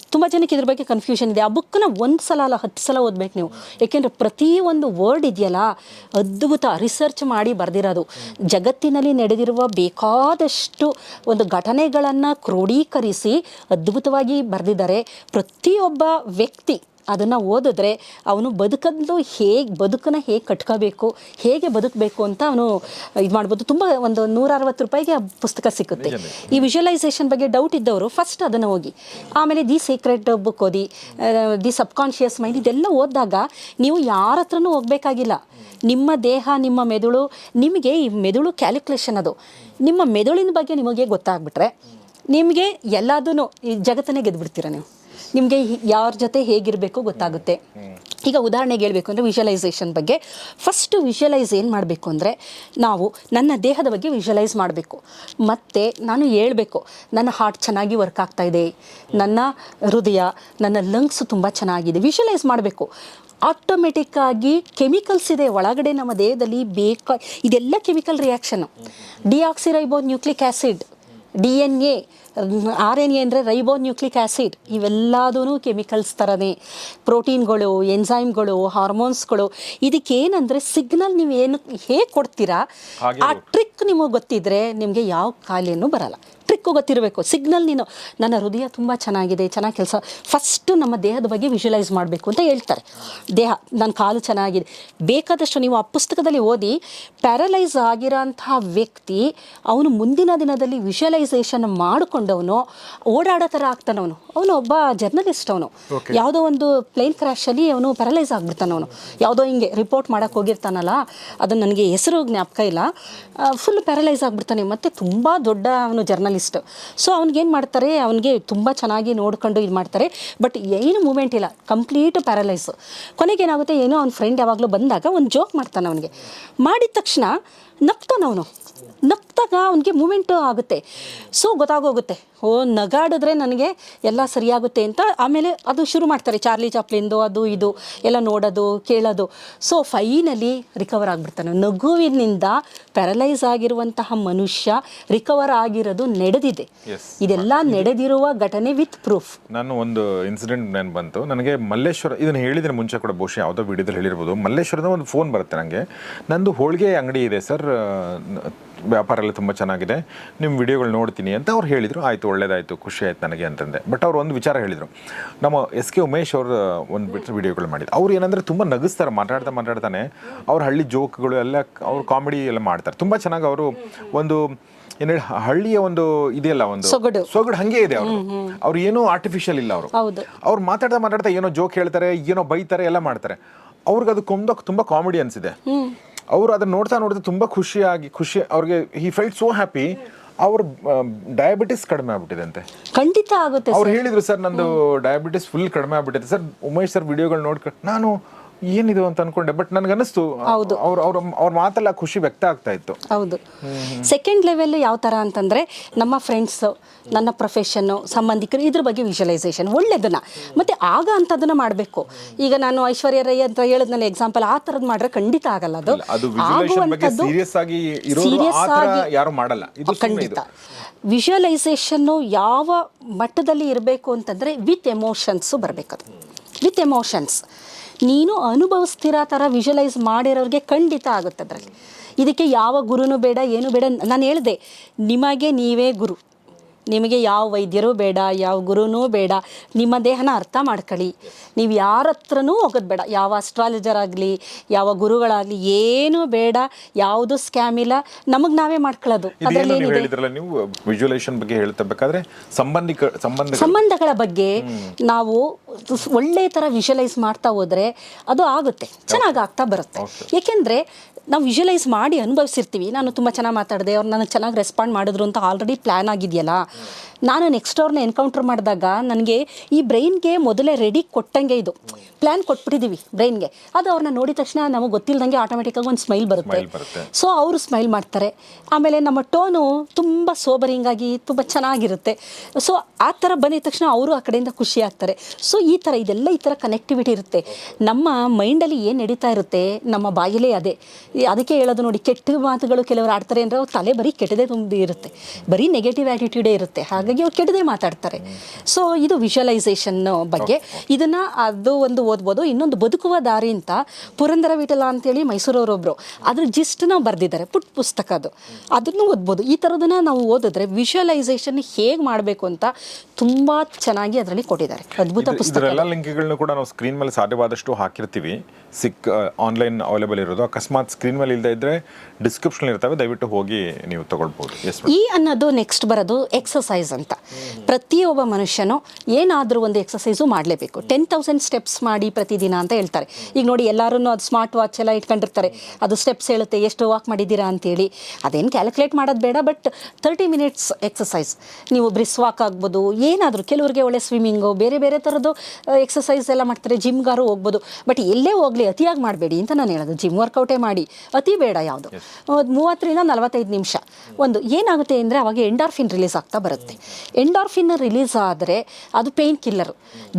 ತುಂಬ ಜನಕ್ಕೆ ಇದ್ರ ಬಗ್ಗೆ ಕನ್ಫ್ಯೂಷನ್ ಇದೆ. ಆ ಬುಕ್ಕನ್ನ ಒಂದು ಸಲ ಅಲ್ಲ ಹತ್ತು ಸಲ ಓದ್ಬೇಕು ನೀವು. ಏಕೆಂದರೆ ಪ್ರತಿಯೊಂದು ವರ್ಡ್ ಇದೆಯಲ್ಲ, ಅದ್ಭುತ ರಿಸರ್ಚ್ ಮಾಡಿ ಬರೆದಿರೋದು. ಜಗತ್ತಿನಲ್ಲಿ ನಡೆದಿರುವ ಬೇಕಾದಷ್ಟು ಒಂದು ಘಟನೆಗಳನ್ನು ಕ್ರೋಢೀಕರಿಸಿ ಅದ್ಭುತವಾಗಿ ಬರೆದಿದ್ದಾರೆ. ಪ್ರತಿಯೊಬ್ಬ ವ್ಯಕ್ತಿ ಅದನ್ನು ಓದಿದ್ರೆ ಅವನು ಬದುಕದ್ದು ಹೇಗೆ ಬದುಕನ್ನು ಹೇಗೆ ಕಟ್ಕೋಬೇಕು ಹೇಗೆ ಬದುಕಬೇಕು ಅಂತ ಅವನು ಇದು ಮಾಡ್ಬೋದು. ತುಂಬ ಒಂದು ನೂರ ಅರವತ್ತು ರೂಪಾಯಿಗೆ ಆ ಪುಸ್ತಕ ಸಿಕ್ಕುತ್ತೆ. ಈ ವಿಜುವಲೈಸೇಷನ್ ಬಗ್ಗೆ ಡೌಟ್ ಇದ್ದವರು ಫಸ್ಟ್ ಅದನ್ನು ಹೋಗಿ ಆಮೇಲೆ ದಿ ಸೀಕ್ರೆಟ್ ಬುಕ್ ಓದಿ ದಿ ಸಬ್ಕಾನ್ಷಿಯಸ್ ಮೈಂಡ್ ಇದೆಲ್ಲ ಓದಿದಾಗ ನೀವು ಯಾರ ಹತ್ರನೂ ಹೋಗಬೇಕಾಗಿಲ್ಲ. ನಿಮ್ಮ ದೇಹ ನಿಮ್ಮ ಮೆದುಳು ನಿಮಗೆ ಈ ಮೆದುಳು ಕ್ಯಾಲ್ಕುಲೇಷನ್ ಅದು. ನಿಮ್ಮ ಮೆದುಳಿನ ಬಗ್ಗೆ ನಿಮಗೆ ಗೊತ್ತಾಗ್ಬಿಟ್ರೆ ನಿಮಗೆ ಎಲ್ಲದೂ ಈ ಜಗತ್ತನ್ನೇ ಗೆದ್ದುಬಿಡ್ತೀರ ನೀವು. ನಿಮಗೆ ಯಾರ ಜೊತೆ ಹೇಗಿರಬೇಕು ಗೊತ್ತಾಗುತ್ತೆ. ಈಗ ಉದಾಹರಣೆಗೆ ಹೇಳಬೇಕು ಅಂದರೆ ವಿಜುವಲೈಸೇಷನ್ ಬಗ್ಗೆ. ಫಸ್ಟು ವಿಜುವಲೈಸ್ ಏನು ಮಾಡಬೇಕು ಅಂದರೆ ನಾವು ನನ್ನ ದೇಹದ ಬಗ್ಗೆ ವಿಜುವಲೈಸ್ ಮಾಡಬೇಕು. ಮತ್ತು ನಾನು ಹೇಳ್ಬೇಕು ನನ್ನ ಹಾರ್ಟ್ ಚೆನ್ನಾಗಿ ವರ್ಕ್ ಆಗ್ತಾ ಇದೆ. ನನ್ನ ಹೃದಯ ನನ್ನ ಲಂಗ್ಸ್ ತುಂಬ ಚೆನ್ನಾಗಿದೆ. ವಿಜುವಲೈಸ್ ಮಾಡಬೇಕು. ಆಟೋಮೆಟಿಕ್ಕಾಗಿ ಕೆಮಿಕಲ್ಸ್ ಇದೆ. ಒಳಗಡೆ ನಮ್ಮ ದೇಹದಲ್ಲಿ ಬೇಕಾ ಇದೆಲ್ಲ chemical reaction deoxyribonucleic acid D N A R N A ಅಂದರೆ ರೈಬೋ ನ್ಯೂಕ್ಲಿಕ್ ಆ್ಯಸಿಡ್ ಇವೆಲ್ಲದೂ ಕೆಮಿಕಲ್ಸ್ ಥರನೇ ಪ್ರೋಟೀನ್ಗಳು ಎನ್ಸೈಮ್ಗಳು ಹಾರ್ಮೋನ್ಸ್ಗಳು. ಇದಕ್ಕೇನಂದರೆ ಸಿಗ್ನಲ್ ನೀವು ಏನು ಹೇಗೆ ಕೊಡ್ತೀರಾ? ಆ ಟ್ರಿಕ್ ನಿಮಗೆ ಗೊತ್ತಿದ್ರೆ ನಿಮಗೆ ಯಾವ ಕಾಯಿಲೆನೂ ಬರಲ್ಲ. ಟ್ರಿಕ್ಕು ಗೊತ್ತಿರಬೇಕು. ಸಿಗ್ನಲ್ ನೀನು ನನ್ನ ಹೃದಯ ತುಂಬ ಚೆನ್ನಾಗಿದೆ ಚೆನ್ನಾಗಿ ಕೆಲಸ. ಫಸ್ಟು ನಮ್ಮ ದೇಹದ ಬಗ್ಗೆ ವಿಜುವಲೈಸ್ ಮಾಡಬೇಕು ಅಂತ ಹೇಳ್ತಾರೆ. ದೇಹ ನನ್ನ ಕಾಲು ಚೆನ್ನಾಗಿದೆ. ಬೇಕಾದಷ್ಟು ನೀವು ಆ ಪುಸ್ತಕದಲ್ಲಿ ಓದಿ ಪ್ಯಾರಲೈಸ್ ಆಗಿರೋಂತಹ ವ್ಯಕ್ತಿ ಅವನು ಮುಂದಿನ ದಿನದಲ್ಲಿ ವಿಜುವಲೈಸೇಷನ್ ಮಾಡಿಕೊಂಡವನು ಓಡಾಡೋ ಥರ ಆಗ್ತಾನವನು. ಅವನು ಒಬ್ಬ ಜರ್ನಲಿಸ್ಟ್ ಅವನು. ಯಾವುದೋ ಒಂದು ಪ್ಲೇನ್ ಕ್ರ್ಯಾಶಲ್ಲಿ ಅವನು ಪ್ಯಾರಲೈಸ್ ಆಗ್ಬಿಡ್ತಾನೆ ಅವನು ಯಾವುದೋ ಹಿಂಗೆ ರಿಪೋರ್ಟ್ ಮಾಡೋಕೆ ಹೋಗಿರ್ತಾನಲ್ಲ ಅದು ನನಗೆ ಹೆಸರು ಜ್ಞಾಪಕ ಇಲ್ಲ. ಫುಲ್ ಪ್ಯಾರಲೈಸ್ ಆಗಿಬಿಡ್ತಾನೆ. ಮತ್ತು ತುಂಬ ದೊಡ್ಡ ಅವನು ಜರ್ನಲಿಸ್ಟ್ ಸೊ ಅವ್ನಿಗೇನು ಮಾಡ್ತಾರೆ ಅವನಿಗೆ ತುಂಬ ಚೆನ್ನಾಗಿ ನೋಡ್ಕೊಂಡು ಇದು ಮಾಡ್ತಾರೆ. ಬಟ್ ಏನು ಮೂಮೆಂಟ್ ಇಲ್ಲ. ಕಂಪ್ಲೀಟ್ ಪ್ಯಾರಲೈಸ್ ಕೊನೆಗೆ ಏನಾಗುತ್ತೆ ಏನೋ ಅವ್ನ ಫ್ರೆಂಡ್ ಯಾವಾಗಲೂ ಬಂದಾಗ ಒಂದು ಜೋಕ್ ಮಾಡ್ತಾನೆ ಅವನಿಗೆ. ಮಾಡಿದ ತಕ್ಷಣ ನಗ್ತಾನೆ ಅವನು. ನಗ್ದಾಗ ಅವನಿಗೆ ಮೂಮೆಂಟು ಆಗುತ್ತೆ. ಸೊ ಗೊತ್ತಾಗೋಗುತ್ತೆ. ಓ ನಗಾಡಿದ್ರೆ ನನಗೆ ಎಲ್ಲ ಸರಿಯಾಗುತ್ತೆ ಅಂತ ಆಮೇಲೆ ಅದು ಶುರು ಮಾಡ್ತಾರೆ. ಚಾರ್ಲಿ ಚಾಪ್ಲಿಂದು ಅದು ಇದು ಎಲ್ಲ ನೋಡೋದು ಕೇಳೋದು. ಸೊ ಫೈನಲಿ ರಿಕವರ್ ಆಗಿಬಿಡ್ತಾನೆ. ನಗುವಿನಿಂದ ಪ್ಯಾರಲೈಸ್ ಆಗಿರುವಂತಹ ಮನುಷ್ಯ ರಿಕವರ್ ಆಗಿರೋದು ನಡೆದಿದೆ. ಇದೆಲ್ಲ ನಡೆದಿರುವ ಘಟನೆ ವಿತ್ ಪ್ರೂಫ್ ನಾನು ನಾನು ಒಂದು ಇನ್ಸಿಡೆಂಟ್ ನಾನು ಬಂತು ನನಗೆ ಮಲ್ಲೇಶ್ವರ ಇದನ್ನು ಹೇಳಿದ್ರೆ ಮುಂಚೆ ಕೂಡ ಬಹುಶಃ ಯಾವುದೋ ವಿಡಿಯೋದಲ್ಲಿ ಹೇಳಿರ್ಬೋದು. ಮಲ್ಲೇಶ್ವರದ ಒಂದು ಫೋನ್ ಬರುತ್ತೆ ನನಗೆ ನಂದು ಹೋಳಿಗೆ ಅಂಗಡಿ ಇದೆ ಸರ್. ವ್ಯಾಪಾರ ಎಲ್ಲ ತುಂಬ ಚೆನ್ನಾಗಿದೆ. ನಿಮ್ಮ ವಿಡಿಯೋಗಳು ನೋಡ್ತೀನಿ ಅಂತ ಅವ್ರು ಹೇಳಿದರು. ಆಯಿತು ಒಳ್ಳೇದಾಯಿತು ಖುಷಿ ಆಯ್ತು ನನಗೆ ಅಂತಂದೆ. ಬಟ್ ಅವ್ರು ಒಂದು ವಿಚಾರ ಹೇಳಿದರು. ನಮ್ಮ ಎಸ್ ಕೆ ಉಮೇಶ್ ಅವರು ಒಂದು ಬಿಟ್ಟು ವಿಡಿಯೋಗಳು ಮಾಡಿದ್ರು. ಅವ್ರು ಏನಂದರೆ ತುಂಬ ನಗಿಸ್ತಾರೆ ಮಾತಾಡ್ತಾ ಮಾತಾಡ್ತಾನೆ. ಅವ್ರ ಹಳ್ಳಿ ಜೋಕ್ಗಳು ಎಲ್ಲ ಅವ್ರು ಕಾಮಿಡಿ ಎಲ್ಲ ಮಾಡ್ತಾರೆ. ತುಂಬ ಚೆನ್ನಾಗಿ ಅವರು ಒಂದು ಏನು ಹೇಳಿ ಹಳ್ಳಿಯ ಒಂದು ಇದೆಯಲ್ಲ ಒಂದು ಸೊಗಡು. ಸೊಗಡು ಹಂಗೆ ಇದೆ ಅವರು. ಅವ್ರು ಏನೋ ಆರ್ಟಿಫಿಷಿಯಲ್ ಇಲ್ಲ ಅವರು. ಅವ್ರು ಮಾತಾಡ್ತಾ ಮಾತಾಡ್ತಾ ಏನೋ ಜೋಕ್ ಹೇಳ್ತಾರೆ ಏನೋ ಬೈತಾರೆ ಎಲ್ಲ ಮಾಡ್ತಾರೆ. ಅವ್ರಿಗೆ ಅದು ತುಂಬ ಕಾಮಿಡಿ ಅನ್ಸಿದೆ. ಅವರು ಅದನ್ನ ನೋಡ್ತಾ ನೋಡ್ತಾ ತುಂಬ ಖುಷಿಯಾಗಿ ಖುಷಿ ಅವ್ರಿಗೆ ಹಿ ಫೆಲ್ಟ್ ಸೋ ಹ್ಯಾಪಿ ಅವ್ರ ಡಯಾಬಿಟಿಸ್ ಕಡಿಮೆ ಆಗ್ಬಿಟ್ಟಿದೆ ಅಂತೆ. ಖಂಡಿತ ಆಗುತ್ತೆ ಅವ್ರು ಹೇಳಿದ್ರು ಸರ್ ನಂದು ಡಯಾಬಿಟಿಸ್ ಫುಲ್ ಕಡಿಮೆ ಆಗ್ಬಿಟ್ಟಿದೆ. ಸರ್ ಉಮೇಶ್ ಸರ್ ವಿಡಿಯೋಗಳು ನೋಡ್ಕೊಂಡು ನಾನು ಏನಿದು ಅಂತ ಅನ್ಕೊಂಡೆ ಬಟ್ ನನ್ಗೆ ಅನಿಸ್ತು ಅವ್ರ ಅವ್ರ ಅವ್ರ ಮಾತೆಲ್ಲ ಖುಷಿ ವ್ಯಕ್ತ ಆಗ್ತಾ ಇತ್ತು. ಹೌದು. ಸೆಕೆಂಡ್ ಲೆವೆಲ್ ಯಾವ ಥರ ಅಂತಂದರೆ ನಮ್ಮ ಫ್ರೆಂಡ್ಸು ನನ್ನ ಪ್ರೊಫೆಷನ್ನು ಸಂಬಂಧಿಕರು ಇದ್ರ ಬಗ್ಗೆ ವಿಜುವಲೈಸೇಷನ್ ಒಳ್ಳೇದನ್ನ. ಮತ್ತು ಆಗ ಅಂತದನ್ನ ಮಾಡಬೇಕು. ಈಗ ನಾನು ಐಶ್ವರ್ಯ ರೈ ಅಂತ ಹೇಳಿದ್ನಲ್ಲ ಎಕ್ಸಾಂಪಲ್ ಆ ಥರದ್ದು ಮಾಡ್ರೆ ಖಂಡಿತ ಆಗಲ್ಲ ಅದು. ಆಗುವಂಥದ್ದು ಸೀರಿಯಸ್ ಆಗಿ ಯಾರು ಮಾಡಲ್ಲ. ಇದು ಖಂಡಿತ. ವಿಜುವಲೈಸೇಷನ್ನು ಯಾವ ಮಟ್ಟದಲ್ಲಿ ಇರಬೇಕು ಅಂತಂದರೆ ವಿತ್ ಎಮೋಷನ್ಸು ಬರಬೇಕದು. ವಿತ್ ಎಮೋಷನ್ಸ್ ನೀನು ಅನುಭವಿಸ್ತಿರೋ ಥರ ವಿಜುವಲೈಸ್ ಮಾಡಿರೋರಿಗೆ ಖಂಡಿತ ಆಗುತ್ತೆ ಅದರಲ್ಲಿ. ಇದಕ್ಕೆ ಯಾವ ಗುರುನೂ ಬೇಡ, ಏನು ಬೇಡ. ನಾನು ಹೇಳಿದೆ, ನಿಮಗೆ ನೀವೇ ಗುರು. ನಿಮಗೆ ಯಾವ ವೈದ್ಯರು ಬೇಡ ಯಾವ ಗುರುನೂ ಬೇಡ ನಿಮ್ಮ ದೇಹನ ಅರ್ಥ ಮಾಡ್ಕೊಳ್ಳಿ. ನೀವು ಯಾರ ಹತ್ರನೂ ಹೋಗೋದು ಬೇಡ. ಯಾವ ಅಸ್ಟ್ರಾಲಜರ್ ಆಗಲಿ ಯಾವ ಗುರುಗಳಾಗಲಿ ಏನೂ ಬೇಡ. ಯಾವುದು ಸ್ಕ್ಯಾಮ್ ಇಲ್ಲ. ನಮಗೆ ನಾವೇ ಮಾಡ್ಕೊಳ್ಳೋದು. ಅದರಲ್ಲಿ ನೀವು ಏನಿದೆ? ಹೇಳಿದ್ರಲ್ಲ ನೀವು ವಿಜುವಲೇಷನ್ ಬಗ್ಗೆ ಹೇಳ್ತಾ ಬೇಕಾದ್ರೆ ಸಂಬಂಧಿಕ ಸಂಬಂಧ ಸಂಬಂಧಗಳ ಬಗ್ಗೆ ನಾವು ಒಳ್ಳೆ ಥರ ವಿಜುವಲೈಸ್ ಮಾಡ್ತಾ ಹೋದರೆ ಅದು ಆಗುತ್ತೆ. ಚೆನ್ನಾಗಿ ಆಗ್ತಾ ಬರುತ್ತೆ. ಏಕೆಂದರೆ ನಾವು ವಿಜುವಲೈಸ್ ಮಾಡಿ ಅನುಭವಿಸಿರ್ತೀವಿ. ನಾನು ತುಂಬ ಚೆನ್ನಾಗಿ ಮಾತಾಡಿದೆ ಅವ್ರು ನನಗೆ ಚೆನ್ನಾಗಿ ರೆಸ್ಪಾಂಡ್ ಮಾಡಿದ್ರು ಅಂತ ಆಲ್ರೆಡಿ ಪ್ಲ್ಯಾನ್ ಆಗಿದೆಯಲ್ಲ. ನಾನು ನೆಕ್ಸ್ಟ್ ಅವ್ರನ್ನ ಎನ್ಕೌಂಟರ್ ಮಾಡಿದಾಗ ನನಗೆ ಈ ಬ್ರೈನ್ಗೆ ಮೊದಲೇ ರೆಡಿ ಕೊಟ್ಟಂಗೆ ಇದು. ಪ್ಲ್ಯಾನ್ ಕೊಟ್ಬಿಟ್ಟಿದ್ದೀವಿ ಬ್ರೈನ್ಗೆ ಅದು ಅವ್ರನ್ನ ನೋಡಿದ ತಕ್ಷಣ ನಮಗೆ ಗೊತ್ತಿಲ್ಲದಂಗೆ ಆಟೋಮೆಟಿಕ್ಕಾಗಿ ಒಂದು ಸ್ಮೈಲ್ ಬರುತ್ತೆ. ಸೊ ಅವರು ಸ್ಮೈಲ್ ಮಾಡ್ತಾರೆ. ಆಮೇಲೆ ನಮ್ಮ ಟೋನು ತುಂಬ ಸೋಬರಿಂಗ್ ಆಗಿ ತುಂಬ ಚೆನ್ನಾಗಿರುತ್ತೆ. ಸೊ ಆ ಥರ ಬಂದಿದ ತಕ್ಷಣ ಅವರು ಆ ಕಡೆಯಿಂದ ಖುಷಿ ಆಗ್ತಾರೆ. ಸೊ ಈ ಥರ ಇದೆಲ್ಲ ಈ ಥರ ಕನೆಕ್ಟಿವಿಟಿ ಇರುತ್ತೆ. ನಮ್ಮ ಮೈಂಡಲ್ಲಿ ಏನು ನಡೀತಾ ಇರುತ್ತೆ? ನಮ್ಮ ಬಾಯಲ್ಲೇ ಅದೇ. ಅದಕ್ಕೆ ಹೇಳೋದು ನೋಡಿ ಕೆಟ್ಟ ಮಾತುಗಳು ಕೆಲವರು ಆಡ್ತಾರೆ ಅಂದರೆ ಅವ್ರ ತಲೆ ಬರೀ ಕೆಟ್ಟದೇ ತುಂಬಿ ಇರುತ್ತೆ ಬರೀ ನೆಗೆಟಿವ್ ಆ್ಯಟಿಟ್ಯೂಡೇ ಇರುತ್ತೆ. ಹಾಗಾಗಿ ಅವ್ರು ಕೆಟ್ಟದೇ ಮಾತಾಡ್ತಾರೆ. ಸೊ ಇದು ವಿಜುವಲೈಸೇಷನ್ ಬಗ್ಗೆ. ಇದನ್ನ ಅದು ಒಂದು ಓದ್ಬೋದು. ಇನ್ನೊಂದು ಬದುಕುವ ದಾರಿ ಅಂತ ಪುರಂದರ ವಿಠಲ ಅಂತೇಳಿ ಮೈಸೂರವರೊಬ್ರು. ಅದ್ರ ಜಿಸ್ಟ್ ನಾವು ಬರೆದಿದ್ದಾರೆ. ಪುಟ್ ಪುಸ್ತಕ ಅದು. ಅದನ್ನು ಓದ್ಬೋದು. ಈ ಥರದನ್ನ ನಾವು ಓದಿದ್ರೆ ವಿಜುವಲೈಸೇಷನ್ ಹೇಗೆ ಮಾಡಬೇಕು ಅಂತ ತುಂಬ ಚೆನ್ನಾಗಿ ಅದರಲ್ಲಿ ಕೊಟ್ಟಿದ್ದಾರೆ. ಅದ್ಭುತ ಪುಸ್ತಕ ಎಲ್ಲ ಲಿಂಕ್ಗಳನ್ನ ಕೂಡ ನಾವು ಸ್ಕ್ರೀನ್ ಮೇಲೆ ಸಾಧ್ಯವಾದಷ್ಟು ಹಾಕಿರ್ತೀವಿ. ಸಿಕ್ ಆನ್ಲೈನ್ ಅವೈಲೇಬಲ್ ಇರೋದು. ಅಕಸ್ಮಾತ್ ಸ್ಕ್ರೀನ್ ಮೇಲೆ ಇಲ್ಲದೆ ಇದ್ರೆ ಡಿಸ್ಕ್ರಿಪ್ಷನ್ ಇರ್ತವೆ. ದಯವಿಟ್ಟು ಹೋಗಿ ನೀವು ತಗೊಳ್ಬಹುದು ಎಸ್ ಈ ಅನ್ನೋದು ನೆಕ್ಸ್ಟ್ ಬರೋದು. ಎಕ್ಸಸೈಸ್ ಅಂತ. ಪ್ರತಿಯೊಬ್ಬ ಮನುಷ್ಯನು ಏನಾದರೂ ಒಂದು ಎಕ್ಸಸೈಸು ಮಾಡಲೇಬೇಕು. ಟೆನ್ ತೌಸಂಡ್ ಸ್ಟೆಪ್ಸ್ ಮಾಡಿ ಪ್ರತಿದಿನ ಅಂತ ಹೇಳ್ತಾರೆ. ಈಗ ನೋಡಿ ಎಲ್ಲರೂ ಅದು ಸ್ಮಾರ್ಟ್ ವಾಚ್ ಎಲ್ಲ ಇಟ್ಕೊಂಡಿರ್ತಾರೆ. ಅದು ಸ್ಟೆಪ್ಸ್ ಹೇಳುತ್ತೆ ಎಷ್ಟು ವಾಕ್ ಮಾಡಿದ್ದೀರಾ? ಅಂತೇಳಿ. ಅದೇನು ಕ್ಯಾಲ್ಕುಲೇಟ್ ಮಾಡೋದು ಬೇಡ ಬಟ್ ತರ್ಟಿ ಮಿನಿಟ್ಸ್ ಎಕ್ಸಸೈಸ್ ನೀವು ಬ್ರಿಸ್ ವಾಕ್ ಆಗ್ಬೋದು ಏನಾದರೂ ಕೆಲವರಿಗೆ ಒಳ್ಳೆ ಸ್ವಿಮ್ಮಿಂಗು ಬೇರೆ ಬೇರೆ ಥರದ್ದು ಎಕ್ಸಸೈಸ್ ಎಲ್ಲ ಮಾಡ್ತಾರೆ ಜಿಮ್ಗಾರು ಹೋಗ್ಬೋದು. ಬಟ್ ಎಲ್ಲೇ ಹೋಗಲಿ ಅತಿಯಾಗಿ ಮಾಡಬೇಡಿ ಅಂತ ನಾನು ಹೇಳೋದು. ಜಿಮ್ ವರ್ಕೌಟೇ ಮಾಡಿ. ಅತಿ ಬೇಡ ಯಾವುದು. ಮೂವತ್ತರಿಂದ ನಲವತ್ತೈದು ನಿಮಿಷ. ಒಂದು ಏನಾಗುತ್ತೆ ಅಂದರೆ ಅವಾಗ ಎಂಡಾರ್ಫಿನ್ ರಿಲೀಸ್ ಆಗ್ತಾ ಬರುತ್ತೆ. ಎಂಡಾರ್ಫಿನ್ ರಿಲೀಸ್ ಆದರೆ ಅದು ಪೇಯ್ನ್ ಕಿಲ್ಲರ್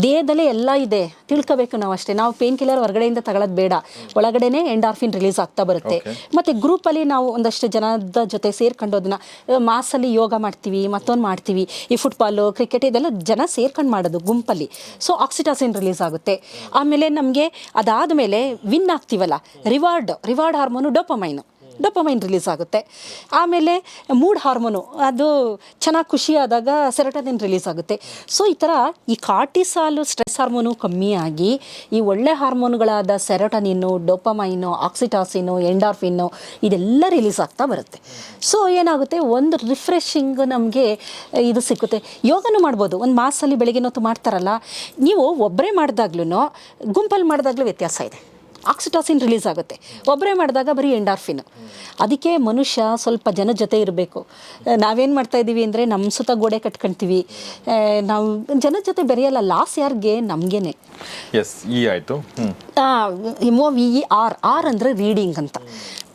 ದೇಹದಲ್ಲೇ ಎಲ್ಲ ಇದೆ. ತಿಳ್ಕೋಬೇಕು ನಾವು ಅಷ್ಟೇ. ನಾವು ಪೇಯ್ನ್ ಕಿಲ್ಲರ್ ಹೊರಗಡೆಯಿಂದ ತಗೊಳ್ಳೋದು ಬೇಡ. ಒಳಗಡೆನೆ ಎಂಡಾರ್ಫಿನ್ ರಿಲೀಸ್ ಆಗ್ತಾ ಬರುತ್ತೆ. ಮತ್ತು ಗ್ರೂಪಲ್ಲಿ ನಾವು ಒಂದಷ್ಟು ಜನದ ಜೊತೆ ಸೇರ್ಕೊಂಡು ಅದನ್ನ ಮಾಸಲ್ಲಿ ಯೋಗ ಮಾಡ್ತೀವಿ ಮತ್ತೊಂದು ಮಾಡ್ತೀವಿ. ಈ ಫುಟ್ಬಾಲು ಕ್ರಿಕೆಟ್ ಇದೆಲ್ಲ ಜನ ಸೇರ್ಕೊಂಡು ಮಾಡೋದು ಗುಂಪಲ್ಲಿ. ಸೊ ಆಕ್ಸಿಟಾಸಿನ್ ರಿಲೀಸ್ ಆಗುತ್ತೆ. ಆಮೇಲೆ ನಮಗೆ ಅದಾದ ಮೇಲೆ win ಆಗ್ತೀವಲ್ಲ. Reward reward hormone dopamine dopamine release ಆಗುತ್ತೆ. ಆಮೇಲೆ ಮೂಡ್ ಹಾರ್ಮೋನು, ಅದು ಚೆನ್ನಾಗಿ ಖುಷಿ ಆದಾಗ ಸೆರೋಟೋನಿನ್ ರಿಲೀಸ್ ಆಗುತ್ತೆ. ಸೊ, ಈ ಥರ ಈ ಕಾರ್ಟಿಸಾಲು ಸ್ಟ್ರೆಸ್ ಹಾರ್ಮೋನು ಕಮ್ಮಿಯಾಗಿ ಈ ಒಳ್ಳೆ ಹಾರ್ಮೋನುಗಳಾದ ಸೆರಟನಿನ್ನು, ಡೊಪಮೈನು, ಆಕ್ಸಿಟಾಸಿನು, ಎಂಡಾರ್ಫಿನ್ನು ಇದೆಲ್ಲ ರಿಲೀಸ್ ಆಗ್ತಾ ಬರುತ್ತೆ. ಸೊ, ಏನಾಗುತ್ತೆ, ಒಂದು ರಿಫ್ರೆಶಿಂಗ್ ನಮಗೆ ಇದು ಸಿಕ್ಕುತ್ತೆ. ಯೋಗನೂ ಮಾಡ್ಬೋದು. ಒಂದು ಮಾಸಲ್ಲಿ ಬೆಳಗಿನ ಮಾಡ್ತಾರಲ್ಲ, ನೀವು ಒಬ್ಬರೇ ಮಾಡಿದಾಗ್ಲೂ ಗುಂಪಲ್ಲಿ ಮಾಡಿದಾಗಲೂ ವ್ಯತ್ಯಾಸ ಇದೆ. ಆಕ್ಸಿಟಾಸಿನ್ ರಿಲೀಸ್ ಆಗುತ್ತೆ. ಒಬ್ಬರೇ ಮಾಡಿದಾಗ ಬರೀ ಎಂಡಾರ್ಫಿನ್. ಅದಕ್ಕೆ ಮನುಷ್ಯ ಸ್ವಲ್ಪ ಜನ ಜೊತೆ ಇರಬೇಕು. ನಾವೇನು ಮಾಡ್ತಾ ಇದ್ದೀವಿ ಅಂದರೆ ನಮ್ಮ ಸುತ್ತ ಗೋಡೆ ಕಟ್ಕೊಳ್ತೀವಿ ನಾವು ಜನ ಜೊತೆ ಬೆರೆಯಲ್ಲ ಲಾಸ್ ಯಾರಿಗೆ? ನಮಗೇನೆ. ಎಸ್ ಈ ಆಯಿತು. ಎಂ ಇಮೋ ವಿ ಇ ಆರ್. ಆರ್ ಅಂದರೆ ರೀಡಿಂಗ್ ಅಂತ.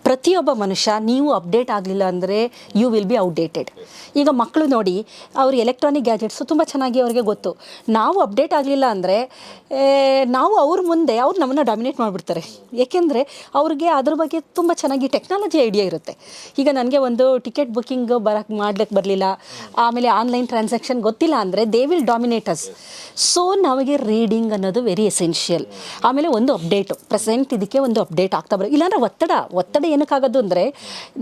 ಪ್ರತಿಯೊಬ್ಬ ಮನುಷ್ಯ, ನೀವು ಅಪ್ಡೇಟ್ ಆಗಲಿಲ್ಲ ಅಂದರೆ ಯು ವಿಲ್ ಬಿ ಔಟ್ಡೇಟೆಡ್ ಈಗ ಮಕ್ಕಳು ನೋಡಿ, ಅವರು ಎಲೆಕ್ಟ್ರಾನಿಕ್ ಗ್ಯಾಜೆಟ್ಸು ತುಂಬ ಚೆನ್ನಾಗಿ ಅವ್ರಿಗೆ ಗೊತ್ತು. ನಾವು ಅಪ್ಡೇಟ್ ಆಗಲಿಲ್ಲ ಅಂದರೆ ನಾವು ಅವ್ರ ಮುಂದೆ ಅವ್ರು ನಮ್ಮನ್ನು ಡಾಮಿನೇಟ್ ಮಾಡಿಬಿಡ್ತಾರೆ. ಏಕೆಂದರೆ ಅವ್ರಿಗೆ ಅದ್ರ ಬಗ್ಗೆ ತುಂಬ ಚೆನ್ನಾಗಿ ಟೆಕ್ನಾಲಜಿ ಐಡಿಯಾ ಇರುತ್ತೆ. ಈಗ ನನಗೆ ಒಂದು ಟಿಕೆಟ್ ಬುಕ್ಕಿಂಗ್ ಬರಕ್ಕೆ ಮಾಡ್ಲಿಕ್ಕೆ ಬರಲಿಲ್ಲ. ಆಮೇಲೆ ಆನ್ಲೈನ್ ಟ್ರಾನ್ಸಾಕ್ಷನ್ ಗೊತ್ತಿಲ್ಲ ಅಂದರೆ they will dominate us so ನಮಗೆ ರೀಡಿಂಗ್ ಅನ್ನೋದು ವೆರಿ ಎಸೆನ್ಷಿಯಲ್ ಆಮೇಲೆ ಒಂದು ಅಪ್ಡೇಟು ಪ್ರೆಸೆಂಟ್ ಇದಕ್ಕೆ ಒಂದು ಅಪ್ಡೇಟ್ ಆಗ್ತಾ ಬರೋ ಇಲ್ಲಾಂದರೆ ಒತ್ತಡ ಒತ್ತಡ ಏನಕ್ಕಾಗೋದು ಅಂದರೆ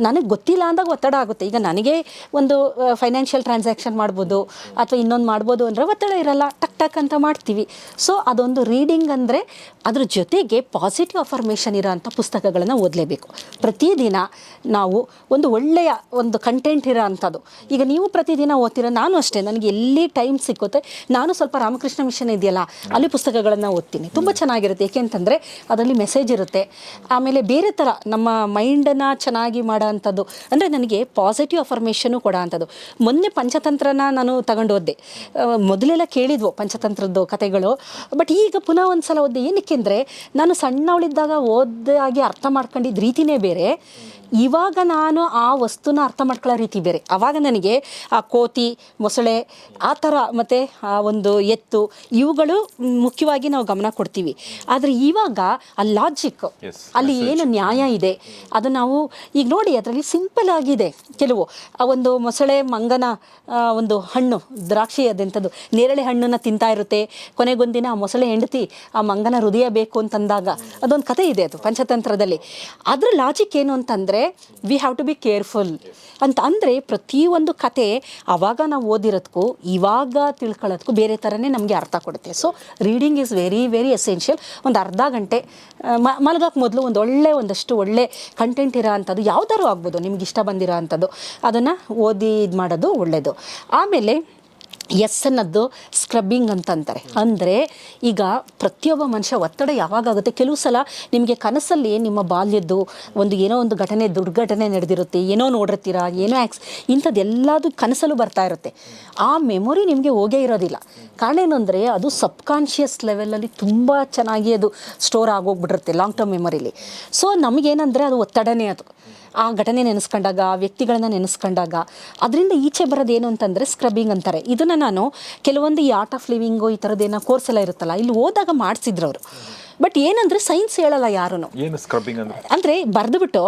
ನನಗೆ ಗೊತ್ತಿಲ್ಲ ಅಂದಾಗ ಒತ್ತಡ ಆಗುತ್ತೆ. ಈಗ ನನಗೆ ಒಂದು ಫೈನಾನ್ಷಿಯಲ್ ಟ್ರಾನ್ಸಾಕ್ಷನ್ ಮಾಡ್ಬೋದು ಅಥವಾ ಇನ್ನೊಂದು ಮಾಡ್ಬೋದು ಅಂದರೆ ಒತ್ತಡ ಇರಲ್ಲ. ಟಕ್ ಟಕ್ ಅಂತ ಮಾಡ್ತೀವಿ. ಸೊ ಅದೊಂದು ರೀಡಿಂಗ್ ಅಂದರೆ ಅದ್ರ ಜೊತೆಗೆ ಪಾಸಿಟಿವ್ ಅಫರ್ಮೇಷನ್ ಇರೋಂಥ ಪುಸ್ತಕಗಳನ್ನು ಓದಲೇಬೇಕು. ಪ್ರತಿದಿನ ನಾವು ಒಂದು ಒಳ್ಳೆಯ ಒಂದು ಕಂಟೆಂಟ್ ಇರೋ ಅಂಥದ್ದು ಈಗ ನೀವು ಪ್ರತಿದಿನ ಓದ್ತೀರ, ನಾನು ಅಷ್ಟೇ. ನನಗೆ ಎಲ್ಲಿ ಟೈಮ್ ಸಿಕ್ಕುತ್ತೆ, ನಾನು ಸ್ವಲ್ಪ ರಾಮಕೃಷ್ಣ ಮಿಷನ್ ಇದೆಯಲ್ಲ, ಅಲ್ಲಿ ಪುಸ್ತಕಗಳನ್ನು ಓದ್ತೀನಿ. ತುಂಬ ಚೆನ್ನಾಗಿರುತ್ತೆ. ಏಕೆಂತಂದರೆ, ಅದರಲ್ಲಿ ಮೆಸೇಜ್ ಇರುತ್ತೆ. ಆಮೇಲೆ ಬೇರೆ ಥರ ನಮ್ಮ ಮೈಂಡನ್ನು ಚೆನ್ನಾಗಿ ಮಾಡೋ ಅಂಥದ್ದು ಅಂದರೆ ನನಗೆ ಪಾಸಿಟಿವ್ ಅಫರ್ಮೇಷನು ಕೊಡೋ ಅಂಥದ್ದು ಮೊನ್ನೆ ಪಂಚತಂತ್ರನ ನಾನು ತಗೊಂಡು ಓದ್ದೆ ಮೊದಲೆಲ್ಲ ಕೇಳಿದ್ವು ಪಂಚತಂತ್ರದ್ದು ಕತೆಗಳು ಬಟ್ ಈಗ ಪುನಃ ಒಂದು ಸಲ ಓದ್ದೆ. ಏನಕ್ಕೆ ಅಂದರೆ ನಾನು ಸಣ್ಣವಳಿದ್ದಾಗ ಓದಾಗಿ ಅರ್ಥ ಮಾಡ್ಕೊಂಡಿದ್ದ ರೀತಿನೇ ಬೇರೆ. ಇವಾಗ ನಾನು ಆ ವಸ್ತುನ ಅರ್ಥ ಮಾಡ್ಕೊಳ್ಳೋ ರೀತಿ ಬೇರೆ. ಆವಾಗ ನನಗೆ ಆ ಕೋತಿ ಮೊಸಳೆ ಆ ಥರ ಮತ್ತು ಆ ಒಂದು ಎತ್ತು ಇವುಗಳು ಮುಖ್ಯವಾಗಿ ನಾವು ಗಮನ ಕೊಡ್ತೀವಿ. ಆದರೆ ಇವಾಗ ಆ ಲಾಜಿಕ್ ಅಲ್ಲಿ ಏನು ನ್ಯಾಯ ಇದೆ? ಅದು ನಾವು ಈಗ ನೋಡಿ ಅದರಲ್ಲಿ ಸಿಂಪಲ್ ಆಗಿದೆ. ಕೆಲವು, ಆ ಒಂದು ಮೊಸಳೆ ಮಂಗನ ಒಂದು ಹಣ್ಣು, ದ್ರಾಕ್ಷಿ ಅದೆಂಥದ್ದು ನೇರಳೆ ಹಣ್ಣನ್ನು ತಿಂತಾ ಇರುತ್ತೆ. ಕೊನೆಗೊಂದಿನ ಆ ಮೊಸಳೆ ಹೆಂಡತಿ ಆ ಮಂಗನ ಹೃದಯ ಬೇಕು ಅಂತಂದಾಗ, ಅದೊಂದು ಕತೆ ಇದೆ ಅದು ಪಂಚತಂತ್ರದಲ್ಲಿ. ಅದರ ಲಾಜಿಕ್ ಏನು ಅಂತಂದರೆ we have to be careful ಅಂತ ಅಂದರೆ ಪ್ರತಿಯೊಂದು ಕತೆ ಆವಾಗ ನಾವು ಓದಿರೋದಕ್ಕೂ ಇವಾಗ ತಿಳ್ಕೊಳ್ಳೋದಕ್ಕೂ ಬೇರೆ ಥರನೇ ನಮಗೆ ಅರ್ಥ ಕೊಡುತ್ತೆ. So reading is very very essential ಒಂದು ಅರ್ಧ ಗಂಟೆ ಮಲಗೋಕ್ಕೆ ಮಲಗೋಕೆ ಮೊದಲು ಒಂದು ಒಳ್ಳೆ, ಒಂದಷ್ಟು ಒಳ್ಳೆ ಕಂಟೆಂಟ್ ಇರೋ ಅಂಥದ್ದು, ಯಾವ್ದಾದ್ರು ಆಗ್ಬೋದು. ನಿಮ್ಗೆ ಇಷ್ಟ ಬಂದಿರೋ ಅಂಥದ್ದು. ಅದನ್ನು ಓದಿ ಇದು ಮಾಡೋದು ಒಳ್ಳೆಯದು ಆಮೇಲೆ ಎಸ್ ಅನ್ನೋದು ಸ್ಕ್ರಬ್ಬಿಂಗ್ ಅಂತ ಅಂತಾರೆ ಅಂದರೆ ಈಗ ಪ್ರತಿಯೊಬ್ಬ ಮನುಷ್ಯ ಒತ್ತಡ ಯಾವಾಗುತ್ತೆ ಕೆಲವು ಸಲ ನಿಮಗೆ ಕನಸಲ್ಲಿ ನಿಮ್ಮ ಬಾಲ್ಯದ್ದು ಒಂದು ಏನೋ ಒಂದು ಘಟನೆ, ದುರ್ಘಟನೆ ನಡೆದಿರುತ್ತೆ. ಏನೋ ನೋಡಿರ್ತೀರಾ, ಏನೋ ಆ್ಯಕ್ಸ್ ಇಂಥದ್ದೆಲ್ಲದು ಕನಸಲ್ಲೂ ಬರ್ತಾ ಇರುತ್ತೆ. ಆ ಮೆಮೊರಿ ನಿಮಗೆ ಹೋಗೇ ಇರೋದಿಲ್ಲ. ಕಾರಣ ಏನು ಅಂದರೆ ಅದು ಸಬ್ಕಾನ್ಷಿಯಸ್ ಲೆವೆಲಲ್ಲಿ ತುಂಬ ಚೆನ್ನಾಗಿ ಅದು ಸ್ಟೋರ್ ಆಗೋಗ್ಬಿಟ್ಟಿರುತ್ತೆ ಲಾಂಗ್ ಟರ್ಮ್ ಮೆಮೊರಿಲಿ ಸೊ ನಮಗೇನಂದರೆ ಅದು ಒತ್ತಡನೇ ಅದು. ಆ ಘಟನೆ ನೆನೆಸ್ಕೊಂಡಾಗ, ಆ ವ್ಯಕ್ತಿಗಳನ್ನ ನೆನೆಸ್ಕೊಂಡಾಗ, ಅದರಿಂದ ಈಚೆ ಬರೋದೇನು ಅಂತಂದರೆ ಸ್ಕ್ರಬ್ಬಿಂಗ್ ಅಂತಾರೆ. ಇದನ್ನು ನಾನು ಕೆಲವೊಂದು ಈ ಆರ್ಟ್ ಆಫ್ ಲಿವಿಂಗು ಈ ಥರದ್ದೇನೋ ಕೋರ್ಸ್ ಎಲ್ಲ ಇರುತ್ತಲ್ಲ, ಇಲ್ಲಿ ಹೋದಾಗ ಮಾಡಿಸಿದ್ರು ಅವರು. ಬಟ್ ಏನಂದ್ರೆ ಸೈನ್ಸ್ ಹೇಳಲ್ಲ ಯಾರು ಏನು ಸ್ಕ್ರಬ್ಬಿಂಗ್ ಅಂದರೆ? ಅಂದರೆ ಬರೆದುಬಿಟ್ಟು.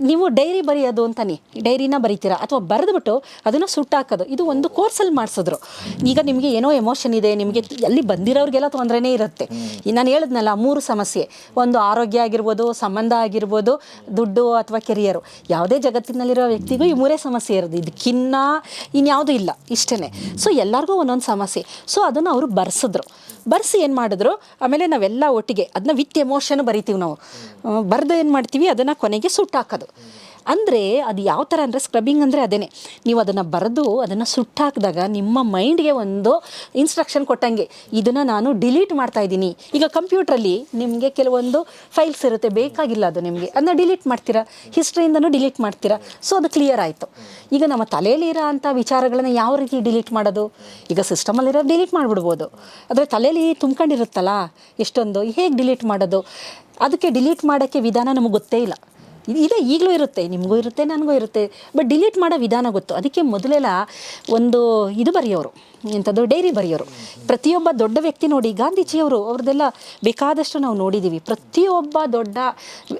ನೀವು ಡೈರಿ ಬರೆಯೋದು ಅಂತಾನೆ. ಡೈರಿನ ಬರೀತೀರಾ? ಅಥವಾ ಬರೆದ್ಬಿಟ್ಟು ಅದನ್ನು ಸುಟ್ಟಾಕೋದು. ಇದು ಒಂದು ಕೋರ್ಸಲ್ಲಿ ಮಾಡಿಸಿದ್ರು. ಈಗ ನಿಮಗೆ ಏನೋ ಎಮೋಷನ್ ಇದೆ ನಿಮಗೆ ಅಲ್ಲಿ ಬಂದಿರೋರಿಗೆಲ್ಲ ತೊಂದರೆನೇ ಇರುತ್ತೆ. ನಾನು ಹೇಳಿದ್ನಲ್ಲ ಮೂರು ಸಮಸ್ಯೆ. ಒಂದು ಆರೋಗ್ಯ ಆಗಿರ್ಬೋದು ಸಂಬಂಧ ಆಗಿರ್ಬೋದು ದುಡ್ಡು ಅಥವಾ ಕೆರಿಯರು. ಯಾವುದೇ ಜಗತ್ತಿನಲ್ಲಿರೋ ವ್ಯಕ್ತಿಗೂ ಈ ಮೂರೇ ಸಮಸ್ಯೆ ಇರೋದು. ಇದಕ್ಕಿನ್ನ ಇನ್ಯಾವುದೂ ಇಲ್ಲ. ಇಷ್ಟೇ ಸೊ ಎಲ್ಲರಿಗೂ ಒಂದೊಂದು ಸಮಸ್ಯೆ. ಸೊ ಅದನ್ನು ಅವರು ಬರ್ಸಿದ್ರು. ಬರ್ಸಿ ಏನು ಮಾಡಿದ್ರು? ಆಮೇಲೆ ನಾವೆಲ್ಲ ಒಟ್ಟಿಗೆ ಅದನ್ನ ವಿತ್ ಎಮೋಷನ್ ಬರಿತೀವಿ ನಾವು. ಬರೆದು ಏನು ಮಾಡ್ತೀವಿ? ಅದನ್ನು ಕೊನೆಗೆ ಸುಟ್ಟಾಕೋದು. ಅಂದರೆ ಅದು ಯಾವ ಥರ ಅಂದರೆ ಸ್ಕ್ರಬ್ಬಿಂಗ್ ಅಂದರೆ ಅದೇ ನೀವು ಅದನ್ನು ಬರೆದು ಅದನ್ನು ಸುಟ್ಟಾಕಿದಾಗ ನಿಮ್ಮ ಮೈಂಡ್ಗೆ ಒಂದು ಇನ್ಸ್ಟ್ರಕ್ಷನ್ ಕೊಟ್ಟಂಗೆ, ಇದನ್ನು ನಾನು ಡಿಲೀಟ್ ಮಾಡ್ತಾ ಇದ್ದೀನಿ. ಈಗ ಕಂಪ್ಯೂಟ್ರಲ್ಲಿ ನಿಮಗೆ ಕೆಲವೊಂದು ಫೈಲ್ಸ್ ಇರುತ್ತೆ, ಬೇಕಾಗಿಲ್ಲ ಅದು ನಿಮಗೆ. ಅದನ್ನ ಡಿಲೀಟ್ ಮಾಡ್ತೀರಾ? ಹಿಸ್ಟ್ರಿಯಿಂದನೂ ಡಿಲೀಟ್ ಮಾಡ್ತೀರಾ? ಸೊ ಅದು ಕ್ಲಿಯರ್ ಆಯಿತು. ಈಗ ನಮ್ಮ ತಲೆಯಲ್ಲಿರೋ ಅಂಥ ವಿಚಾರಗಳನ್ನು ಯಾವ ರೀತಿ ಡಿಲೀಟ್ ಮಾಡೋದು? ಈಗ ಸಿಸ್ಟಮಲ್ಲಿರೋ ಡಿಲೀಟ್ ಮಾಡಿಬಿಡ್ಬೋದು. ಆದರೆ ತಲೆಯಲ್ಲಿ ತುಂಬ್ಕೊಂಡಿರುತ್ತಲ್ಲ, ಎಷ್ಟೊಂದು, ಹೇಗೆ ಡಿಲೀಟ್ ಮಾಡೋದು? ಅದಕ್ಕೆ ಡಿಲೀಟ್ ಮಾಡೋಕ್ಕೆ ವಿಧಾನ ನಮಗೆ ಗೊತ್ತೇ ಇಲ್ಲ. ಇದು, ಈಗಲೂ ಇರುತ್ತೆ, ನಿಮಗೂ ಇರುತ್ತೆ, ನನಗೂ ಇರುತ್ತೆ ಬಟ್ ಡಿಲೀಟ್ ಮಾಡೋ ವಿಧಾನ ಗೊತ್ತು. ಅದಕ್ಕೆ ಮೊದಲೆಲ್ಲ ಒಂದು ಇದು ಬರೆಯೋರು ಎಂಥದ್ದು ಡೈರಿ ಬರೆಯೋರು. ಪ್ರತಿಯೊಬ್ಬ ದೊಡ್ಡ ವ್ಯಕ್ತಿ ನೋಡಿ, ಗಾಂಧೀಜಿಯವರು ಅವ್ರದ್ದೆಲ್ಲ ಬೇಕಾದಷ್ಟು ನಾವು ನೋಡಿದ್ದೀವಿ ಪ್ರತಿಯೊಬ್ಬ ದೊಡ್ಡ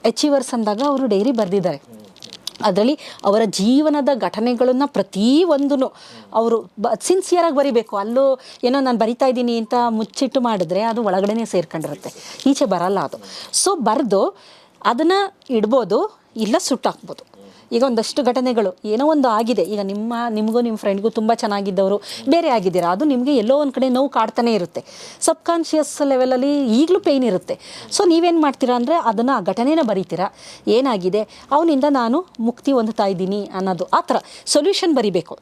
ಅಚೀವರ್ಸ್ ಅಂದಾಗ ಅವರು ಡೈರಿ ಬರೆದಿದ್ದಾರೆ. ಅದರಲ್ಲಿ ಅವರ ಜೀವನದ ಘಟನೆಗಳನ್ನು ಪ್ರತಿಯೊಂದೂ ಅವರು ಬ ಸಿನ್ಸಿಯರಾಗಿ ಬರಿಬೇಕು. ಅಲ್ಲೂ ಏನೋ ನಾನು ಬರಿತಾ ಇದ್ದೀನಿ ಅಂತ ಮುಚ್ಚಿಟ್ಟು ಮಾಡಿದ್ರೆ ಅದು ಒಳಗಡೆನೇ ಸೇರ್ಕೊಂಡಿರುತ್ತೆ. ಈಚೆ ಬರಲ್ಲ ಅದು. ಸೊ ಬರೆದು ಅದನ್ನು ಇಡ್ಬೋದು, ಇಲ್ಲ ಸುಟ್ಟಾಕ್ಬೋದು ಈಗ ಒಂದಷ್ಟು ಘಟನೆಗಳು, ಏನೋ ಒಂದು ಆಗಿದೆ. ಈಗ ನಿಮ್ಮ, ನಿಮಗೂ ನಿಮ್ಮ ಫ್ರೆಂಡ್ಗೂ ತುಂಬ ಚೆನ್ನಾಗಿದ್ದವರು, ಬೇರೆ ಆಗಿದ್ದೀರ? ಅದು ನಿಮಗೆ ಎಲ್ಲೋ ಒಂದು ಕಡೆ ನೋವು ಕಾಡ್ತಾನೆ ಇರುತ್ತೆ. ಸಬ್ ಕಾನ್ಷಿಯಸ್ ಲೆವೆಲಲ್ಲಿ ಈಗಲೂ ಪೇಯ್ನ್ ಇರುತ್ತೆ. ಸೊ ನೀವೇನು ಮಾಡ್ತೀರಾ ಅಂದರೆ, ಅದನ್ನು ಆ ಘಟನೆನ ಬರೀತೀರಾ. ಏನಾಗಿದೆ? ಅವನಿಂದ ನಾನು ಮುಕ್ತಿ ಹೊಂದ್ತಾ ಇದ್ದೀನಿ ಅನ್ನೋದು. ಆ ಥರ ಸೊಲ್ಯೂಷನ್ ಬರಿಬೇಕು.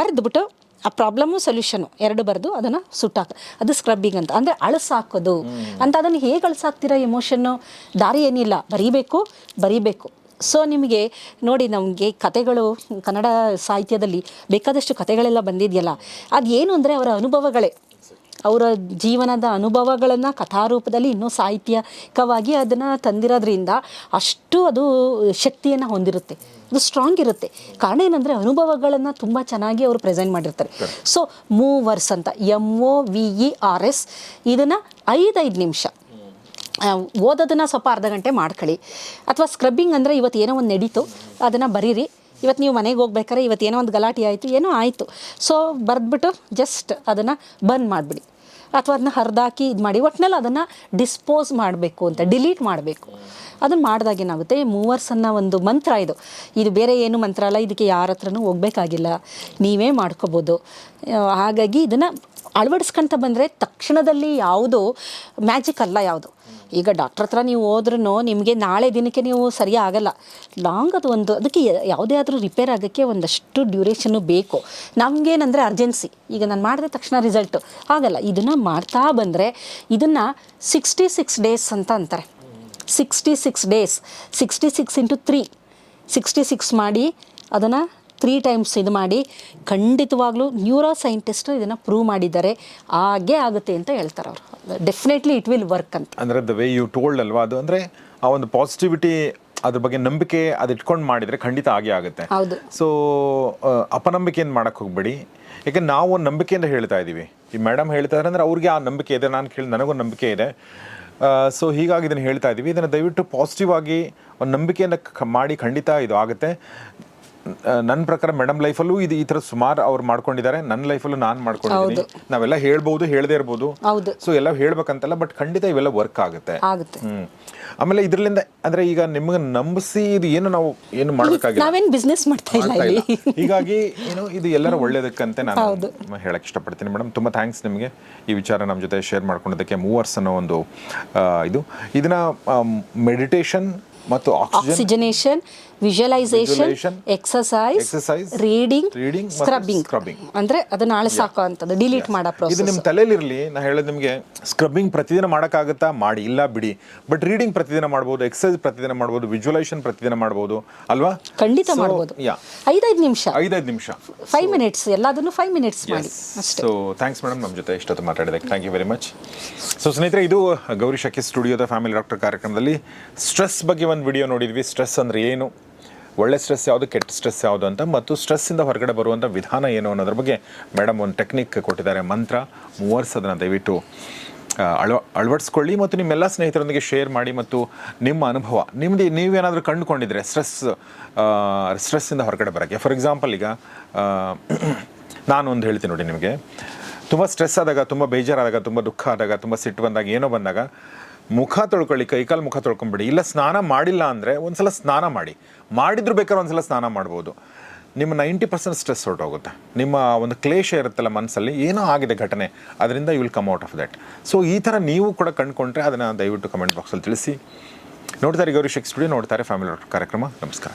ಬರೆದ್ಬಿಟ್ಟು ಆ ಪ್ರಾಬ್ಲಮ್ಮು ಸೊಲ್ಯೂಷನು ಎರಡು ಬರೆದು ಅದನ್ನು ಸುಟ್ಟಾಕ ಅದು ಸ್ಕ್ರಬ್ಬಿಂಗ್ ಅಂತ. ಅಂದರೆ ಅಳಸಾಕೋದು. ಅಂತ ಅದನ್ನು ಹೇಗೆ ಅಳಸಾಕ್ತೀರಾ ಎಮೋಷನ್ನು ದಾರಿ ಏನಿಲ್ಲ. ಬರೀಬೇಕು ಬರೀಬೇಕು. ಸೊ ನಿಮಗೆ ನೋಡಿ ನಮಗೆ ಕತೆಗಳು ಕನ್ನಡ ಸಾಹಿತ್ಯದಲ್ಲಿ ಬೇಕಾದಷ್ಟು ಕತೆಗಳೆಲ್ಲ ಬಂದಿದೆಯಲ್ಲ. ಅದು ಏನು ಅಂದರೆ ಅವರ ಅನುಭವಗಳೇ. ಅವರ ಜೀವನದ ಅನುಭವಗಳನ್ನು ಕಥಾರೂಪದಲ್ಲಿ ಇನ್ನೂ ಸಾಹಿತ್ಯಿಕವಾಗಿ ಅದನ್ನು ತಂದಿರೋದ್ರಿಂದ ಅಷ್ಟು ಅದು ಶಕ್ತಿಯನ್ನು ಹೊಂದಿರುತ್ತೆ. ಅದು ಸ್ಟ್ರಾಂಗ್ ಇರುತ್ತೆ. ಕಾರಣ ಏನಂದರೆ ಅನುಭವಗಳನ್ನು ತುಂಬ ಚೆನ್ನಾಗಿ ಅವರು ಪ್ರೆಸೆಂಟ್ ಮಾಡಿರ್ತಾರೆ. So movers M O V E R S S ಇದನ್ನು ಐದೈದು ನಿಮಿಷ. ಓದೋದನ್ನು ಓದೋದನ್ನ ಸ್ವಲ್ಪ ಅರ್ಧ ಗಂಟೆ ಮಾಡ್ಕೊಳ್ಳಿ. ಅಥವಾ ಸ್ಕ್ರಬ್ಬಿಂಗ್ ಅಂದರೆ ಇವತ್ತು ಏನೋ ಒಂದು ನಡೀತು ಅದನ್ನು ಬರೀರಿ. ಇವತ್ತು ನೀವು ಮನೆಗೆ ಹೋಗ್ಬೇಕಾದ್ರೆ ಇವತ್ತು ಏನೋ ಒಂದು ಗಲಾಟೆ ಆಯಿತು ಏನೋ ಆಯಿತು. ಸೊ ಬರೆದ್ಬಿಟ್ಟು ಜಸ್ಟ್ ಅದನ್ನು ಬಂದ್ ಮಾಡಿಬಿಡಿ. ಅಥವಾ ಅದನ್ನ ಹರಿದಾಕಿ ಇದು ಮಾಡಿ. ಒಟ್ಟಿನಲ್ಲಿ ಅದನ್ನು ಡಿಸ್ಪೋಸ್ ಮಾಡಬೇಕು ಅಂತ, ಡಿಲೀಟ್ ಮಾಡಬೇಕು. ಅದನ್ನು ಮಾಡಿದಾಗ ಏನಾಗುತ್ತೆ? ಮೂವರ್ಸ್ ಅನ್ನೋ ಒಂದು ಮಂತ್ರ ಇದು. ಇದು ಬೇರೆ ಏನು ಮಂತ್ರ ಅಲ್ಲ, ಇದಕ್ಕೆ ಯಾರ ಹತ್ರನೂ ಹೋಗ್ಬೇಕಾಗಿಲ್ಲ. ನೀವೇ ಮಾಡ್ಕೋಬೋದು. ಹಾಗಾಗಿ ಇದನ್ನು ಅಳವಡಿಸ್ಕೊಂತ ಬಂದರೆ ತಕ್ಷಣದಲ್ಲಿ ಯಾವುದು ಮ್ಯಾಜಿಕ್ ಅಲ್ಲ ಯಾವುದು. ಈಗ ಡಾಕ್ಟ್ರ್ ಹತ್ರ ನೀವು ಹೋದ್ರೂ ನಿಮಗೆ ನಾಳೆ ದಿನಕ್ಕೆ ನೀವು ಸರಿ ಆಗಲ್ಲ. ಲಾಂಗ್ ಅದು ಒಂದು, ಅದಕ್ಕೆ ಯಾವುದೇ ಆದರೂ ರಿಪೇರ್ ಆಗೋಕ್ಕೆ ಒಂದಷ್ಟು ಡ್ಯೂರೇಷನ್ನು ಬೇಕು. ನಮಗೇನಂದರೆ ಅರ್ಜೆನ್ಸಿ ಈಗ ನಾನು ಮಾಡಿದ ತಕ್ಷಣ ರಿಸಲ್ಟು ಆಗಲ್ಲ ಇದನ್ನು ಮಾಡ್ತಾ ಬಂದರೆ ಇದನ್ನು ಸಿಕ್ಸ್ಟಿ ಸಿಕ್ಸ್ ಡೇಸ್ ಅಂತ ಅಂತಾರೆ. Sixty six days sixty six into three sixty six ಮಾಡಿ ಅದನ್ನು ತ್ರೀ ಟೈಮ್ಸ್ ಇದು ಮಾಡಿ ಖಂಡಿತವಾಗ್ಲೂ ನ್ಯೂರೋ ಸೈಂಟಿಸ್ಟ್ ಇದನ್ನು ಪ್ರೂವ್ ಮಾಡಿದ್ದಾರೆ. ಹಾಗೆ ಆಗುತ್ತೆ ಅಂತ ಹೇಳ್ತಾರೆ ಅವರು. ಡೆಫಿನೆಟ್ಲಿ ಇಟ್ ವಿಲ್ ವರ್ಕ್ ಅಂತ. ಅಂದ್ರೆ ದ ವೇ ಯು ಟೋಲ್ಡ್ ಅಲ್ವಾ ಅದು ಅಂದರೆ ಆ ಒಂದು ಪಾಸಿಟಿವಿಟಿ ಅದ್ರ ಬಗ್ಗೆ ನಂಬಿಕೆ ಅದು ಇಟ್ಕೊಂಡು ಮಾಡಿದರೆ ಖಂಡಿತ ಆಗೇ ಆಗುತ್ತೆ. ಹೌದು. ಸೊ ಅಪನಂಬಿಕೆಯನ್ನು ಮಾಡಕ್ ಹೋಗ್ಬೇಡಿ. ಯಾಕೆ ನಾವು ಒಂದು ನಂಬಿಕೆಯಿಂದ ಹೇಳ್ತಾ ಇದ್ದೀವಿ ಈ ಮೇಡಮ್ ಹೇಳ್ತಾ ಇದ್ದಾರೆ ಅಂದರೆ ಅವ್ರಿಗೆ ಆ ನಂಬಿಕೆ ಇದೆ ನಾನು ಕೇಳಿ ನನಗೂ ನಂಬಿಕೆ ಇದೆ. ಸೊ ಹೀಗಾಗಿ ಇದನ್ನು ಹೇಳ್ತಾ ಇದ್ದೀವಿ ಇದನ್ನು ದಯವಿಟ್ಟು ಪಾಸಿಟಿವ್ ಆಗಿ ಒಂದು ನಂಬಿಕೆಯನ್ನು ಮಾಡಿ ಖಂಡಿತ ಇದು ಆಗುತ್ತೆ. ನನ್ನ ಪ್ರಕಾರ ಮೇಡಮ್ ಲೈಫಲ್ಲೂ ಇದು ಈ ಥರ ಸುಮಾರು ಅವ್ರು ಮಾಡ್ಕೊಂಡಿದ್ದಾರೆ. ನನ್ನ ಲೈಫಲ್ಲೂ ನಾನು ಮಾಡ್ಕೊಂಡಿದ್ದೀನಿ. ನಾವೆಲ್ಲ ಹೇಳ್ಬೋದು ಹೇಳದೇ ಇರ್ಬೋದು. ಸೊ ಎಲ್ಲ ಹೇಳ್ಬೇಕಂತಲ್ಲ ಬಟ್ ಖಂಡಿತ ಇವೆಲ್ಲ ವರ್ಕ್ ಆಗುತ್ತೆ. ಆಮೇಲೆ ಇದರಿಂದ ಅಂದ್ರೆ ಈಗ ನಿಮಗೆ ನಂಬಿಸಿ ಇದು ಏನು ನಾವು ಏನು ಮಾಡಬೇಕಾಗಿಲ್ಲ ನಾವೇನು ಬಿಸ್ನೆಸ್ ಮಾಡ್ತಾ ಇಲ್ಲ ಇಲ್ಲಿ. ಹೀಗಾಗಿ ಏನು ಇದು ಎಲ್ಲರ ಒಳ್ಳೇದಕ್ಕಂತೆ ನಾನು ಹೇಳಕ್ ಇಷ್ಟಪಡ್ತೀನಿ. ಮೇಡಮ್ ತುಂಬಾ ಥ್ಯಾಂಕ್ಸ್ ನಿಮಗೆ ಈ ವಿಚಾರ ನಮ್ಮ ಜೊತೆ ಶೇರ್ ಮಾಡ್ಕೊಂಡಿದ್ದಕ್ಕೆ. ಮೂವರ್ಸ್ ಅನ್ನೋ ಒಂದು ಇದು. ಇದನ್ನ ಮೆಡಿಟೇಷನ್ ಮತ್ತು oxygen oxygenation visualisation exercise exercise reading reading scrubbing scrubbing ಅಂದ್ರೆ ಅದನ್ನ ಅಳಿಸಾಕೋ ಅಂತದ್ದು ಡಿಲೀಟ್ ಮಾಡೋ ಇದು ನಿಮ್ಮ ತಲೆಯಲ್ಲಿ ಇರಲಿ ನಾ ಹೇಳೋದು ನಿಮಗೆ ಸ್ಕ್ರಬ್ಬಿಂಗ್ ಪ್ರತಿದಿನ ಮಾಡೋಕ್ಕಾಗುತ್ತಾ? ಮಾಡಿ ಇಲ್ಲ ಬಿಡಿ. ಬಟ್ ರೀಡಿಂಗ್ ಪ್ರತಿದಿನ ಮಾಡ್ಬೋದು ಎಕ್ಸಸೈಸ್ ಪ್ರತಿದಿನ ಮಾಡ್ಬೋದು ವಿಜುವಲೈಸೇಷನ್ ಪ್ರತಿದಿನ ಮಾಡ್ಬೋದು ಅಲ್ವಾ? ಖಂಡಿತ ಮಾಡ್ಬೋದು. ಯಾ ಐದೈದು ನಿಮಿಷ. ಐದೈದು ನಿಮಿಷ. ಫೈವ್ ಮಿನಿಟ್ಸ್ ಎಲ್ಲದನ್ನು ಫೈವ್ ಮಿನಿಟ್ಸ್ ಮಾಡಿ. ಸೊ ಥ್ಯಾಂಕ್ಸ್ ಮೇಡಮ್ ನಮ್ಮ ಜೊತೆ ಇಷ್ಟೊತ್ತು ಮಾತಾಡಿದೆ thank you very much so ಸ್ನೇಹಿತರೆ ಇದು ಗೌರಿ ಶಕಿ ಸ್ಟುಡಿಯೋದ ಫ್ಯಾಮಿಲಿ ಡಾಕ್ಟರ್ ಕಾರ್ಯಕ್ರಮದಲ್ಲಿ ಸ್ಟ್ರೆಸ್ ಬಗ್ಗೆ ಒಂದು ವಿಡಿಯೋ ನೋಡಿದ್ವಿ, ಸ್ಟ್ರೆಸ್ ಅಂದರೆ ಏನು? ಒಳ್ಳೆ ಸ್ಟ್ರೆಸ್ ಯಾವುದು, ಕೆಟ್ಟ ಸ್ಟ್ರೆಸ್ ಯಾವುದು ಅಂತ. ಮತ್ತು ಸ್ಟ್ರೆಸ್ಸಿಂದ ಹೊರಗಡೆ ಬರುವಂಥ ವಿಧಾನ ಏನು ಅನ್ನೋದ್ರ ಬಗ್ಗೆ ಮೇಡಮ್ ಒಂದು ಟೆಕ್ನಿಕ್ ಕೊಟ್ಟಿದ್ದಾರೆ, ಮಂತ್ರ ಮೂವರ್ಸ್ ಅದನ್ನು ದಯವಿಟ್ಟು ಅಳ ಅಳವ, ಅಳವಡಿಸ್ಕೊಳ್ಳಿ ಮತ್ತು ನಿಮ್ಮೆಲ್ಲ ಸ್ನೇಹಿತರೊಂದಿಗೆ ಶೇರ್ ಮಾಡಿ ಮತ್ತು ನಿಮ್ಮ ಅನುಭವ ನಿಮ್ಮದು ನೀವೇನಾದರೂ ಕಂಡುಕೊಂಡಿದ್ರೆ ಸ್ಟ್ರೆಸ್ ಸ್ಟ್ರೆಸ್ಸಿಂದ ಹೊರಗಡೆ ಬರೋಕ್ಕೆ. ಫಾರ್ ಎಕ್ಸಾಂಪಲ್ ಈಗ ನಾನು ಒಂದು ಹೇಳ್ತೀನಿ ನೋಡಿ ನಿಮಗೆ. ತುಂಬ ಸ್ಟ್ರೆಸ್ ಆದಾಗ, ತುಂಬ ಬೇಜಾರಾದಾಗ, ತುಂಬ ದುಃಖ ಆದಾಗ, ತುಂಬ ಸಿಟ್ಟು ಬಂದಾಗ, ಏನೋ ಬಂದಾಗ ಮುಖ ತೊಳ್ಕೊಳ್ಳಿ, ಕೈಕಾಲು ಮುಖ ತೊಳ್ಕೊಂಬಿಡಿ. ಇಲ್ಲ, ಸ್ನಾನ ಮಾಡಿಲ್ಲ ಅಂದರೆ ಒಂದ್ಸಲ ಸ್ನಾನ ಮಾಡಿ. ಮಾಡಿದ್ರು ಬೇಕಾದ್ರೆ ಒಂದ್ಸಲ ಸ್ನಾನ ಮಾಡ್ಬೋದು. ನಿಮ್ಮ ನೈಂಟಿ ಪರ್ಸೆಂಟ್ ಸ್ಟ್ರೆಸ್ ಹೊರಟೋಗುತ್ತೆ. ನಿಮ್ಮ ಒಂದು ಕ್ಲೇಶ ಇರುತ್ತಲ್ಲ ಮನಸ್ಸಲ್ಲಿ ಏನೋ ಆಗಿದೆ ಘಟನೆ, ಅದರಿಂದ you will come out of that so ಈ ಥರ ನೀವು ಕೂಡ ಕಂಡುಕೊಂಡ್ರೆ ಅದನ್ನು ದಯವಿಟ್ಟು ಕಮೆಂಟ್ ಬಾಕ್ಸಲ್ಲಿ ತಿಳಿಸಿ. ನೋಡ್ತಾರೆ ಗೌರಿ ಶೆಕ್ ಸ್ಟುಡಿಯೋ, ನೋಡ್ತಾರೆ ಫ್ಯಾಮಿಲಿ ಕಾರ್ಯಕ್ರಮ. ನಮಸ್ಕಾರ.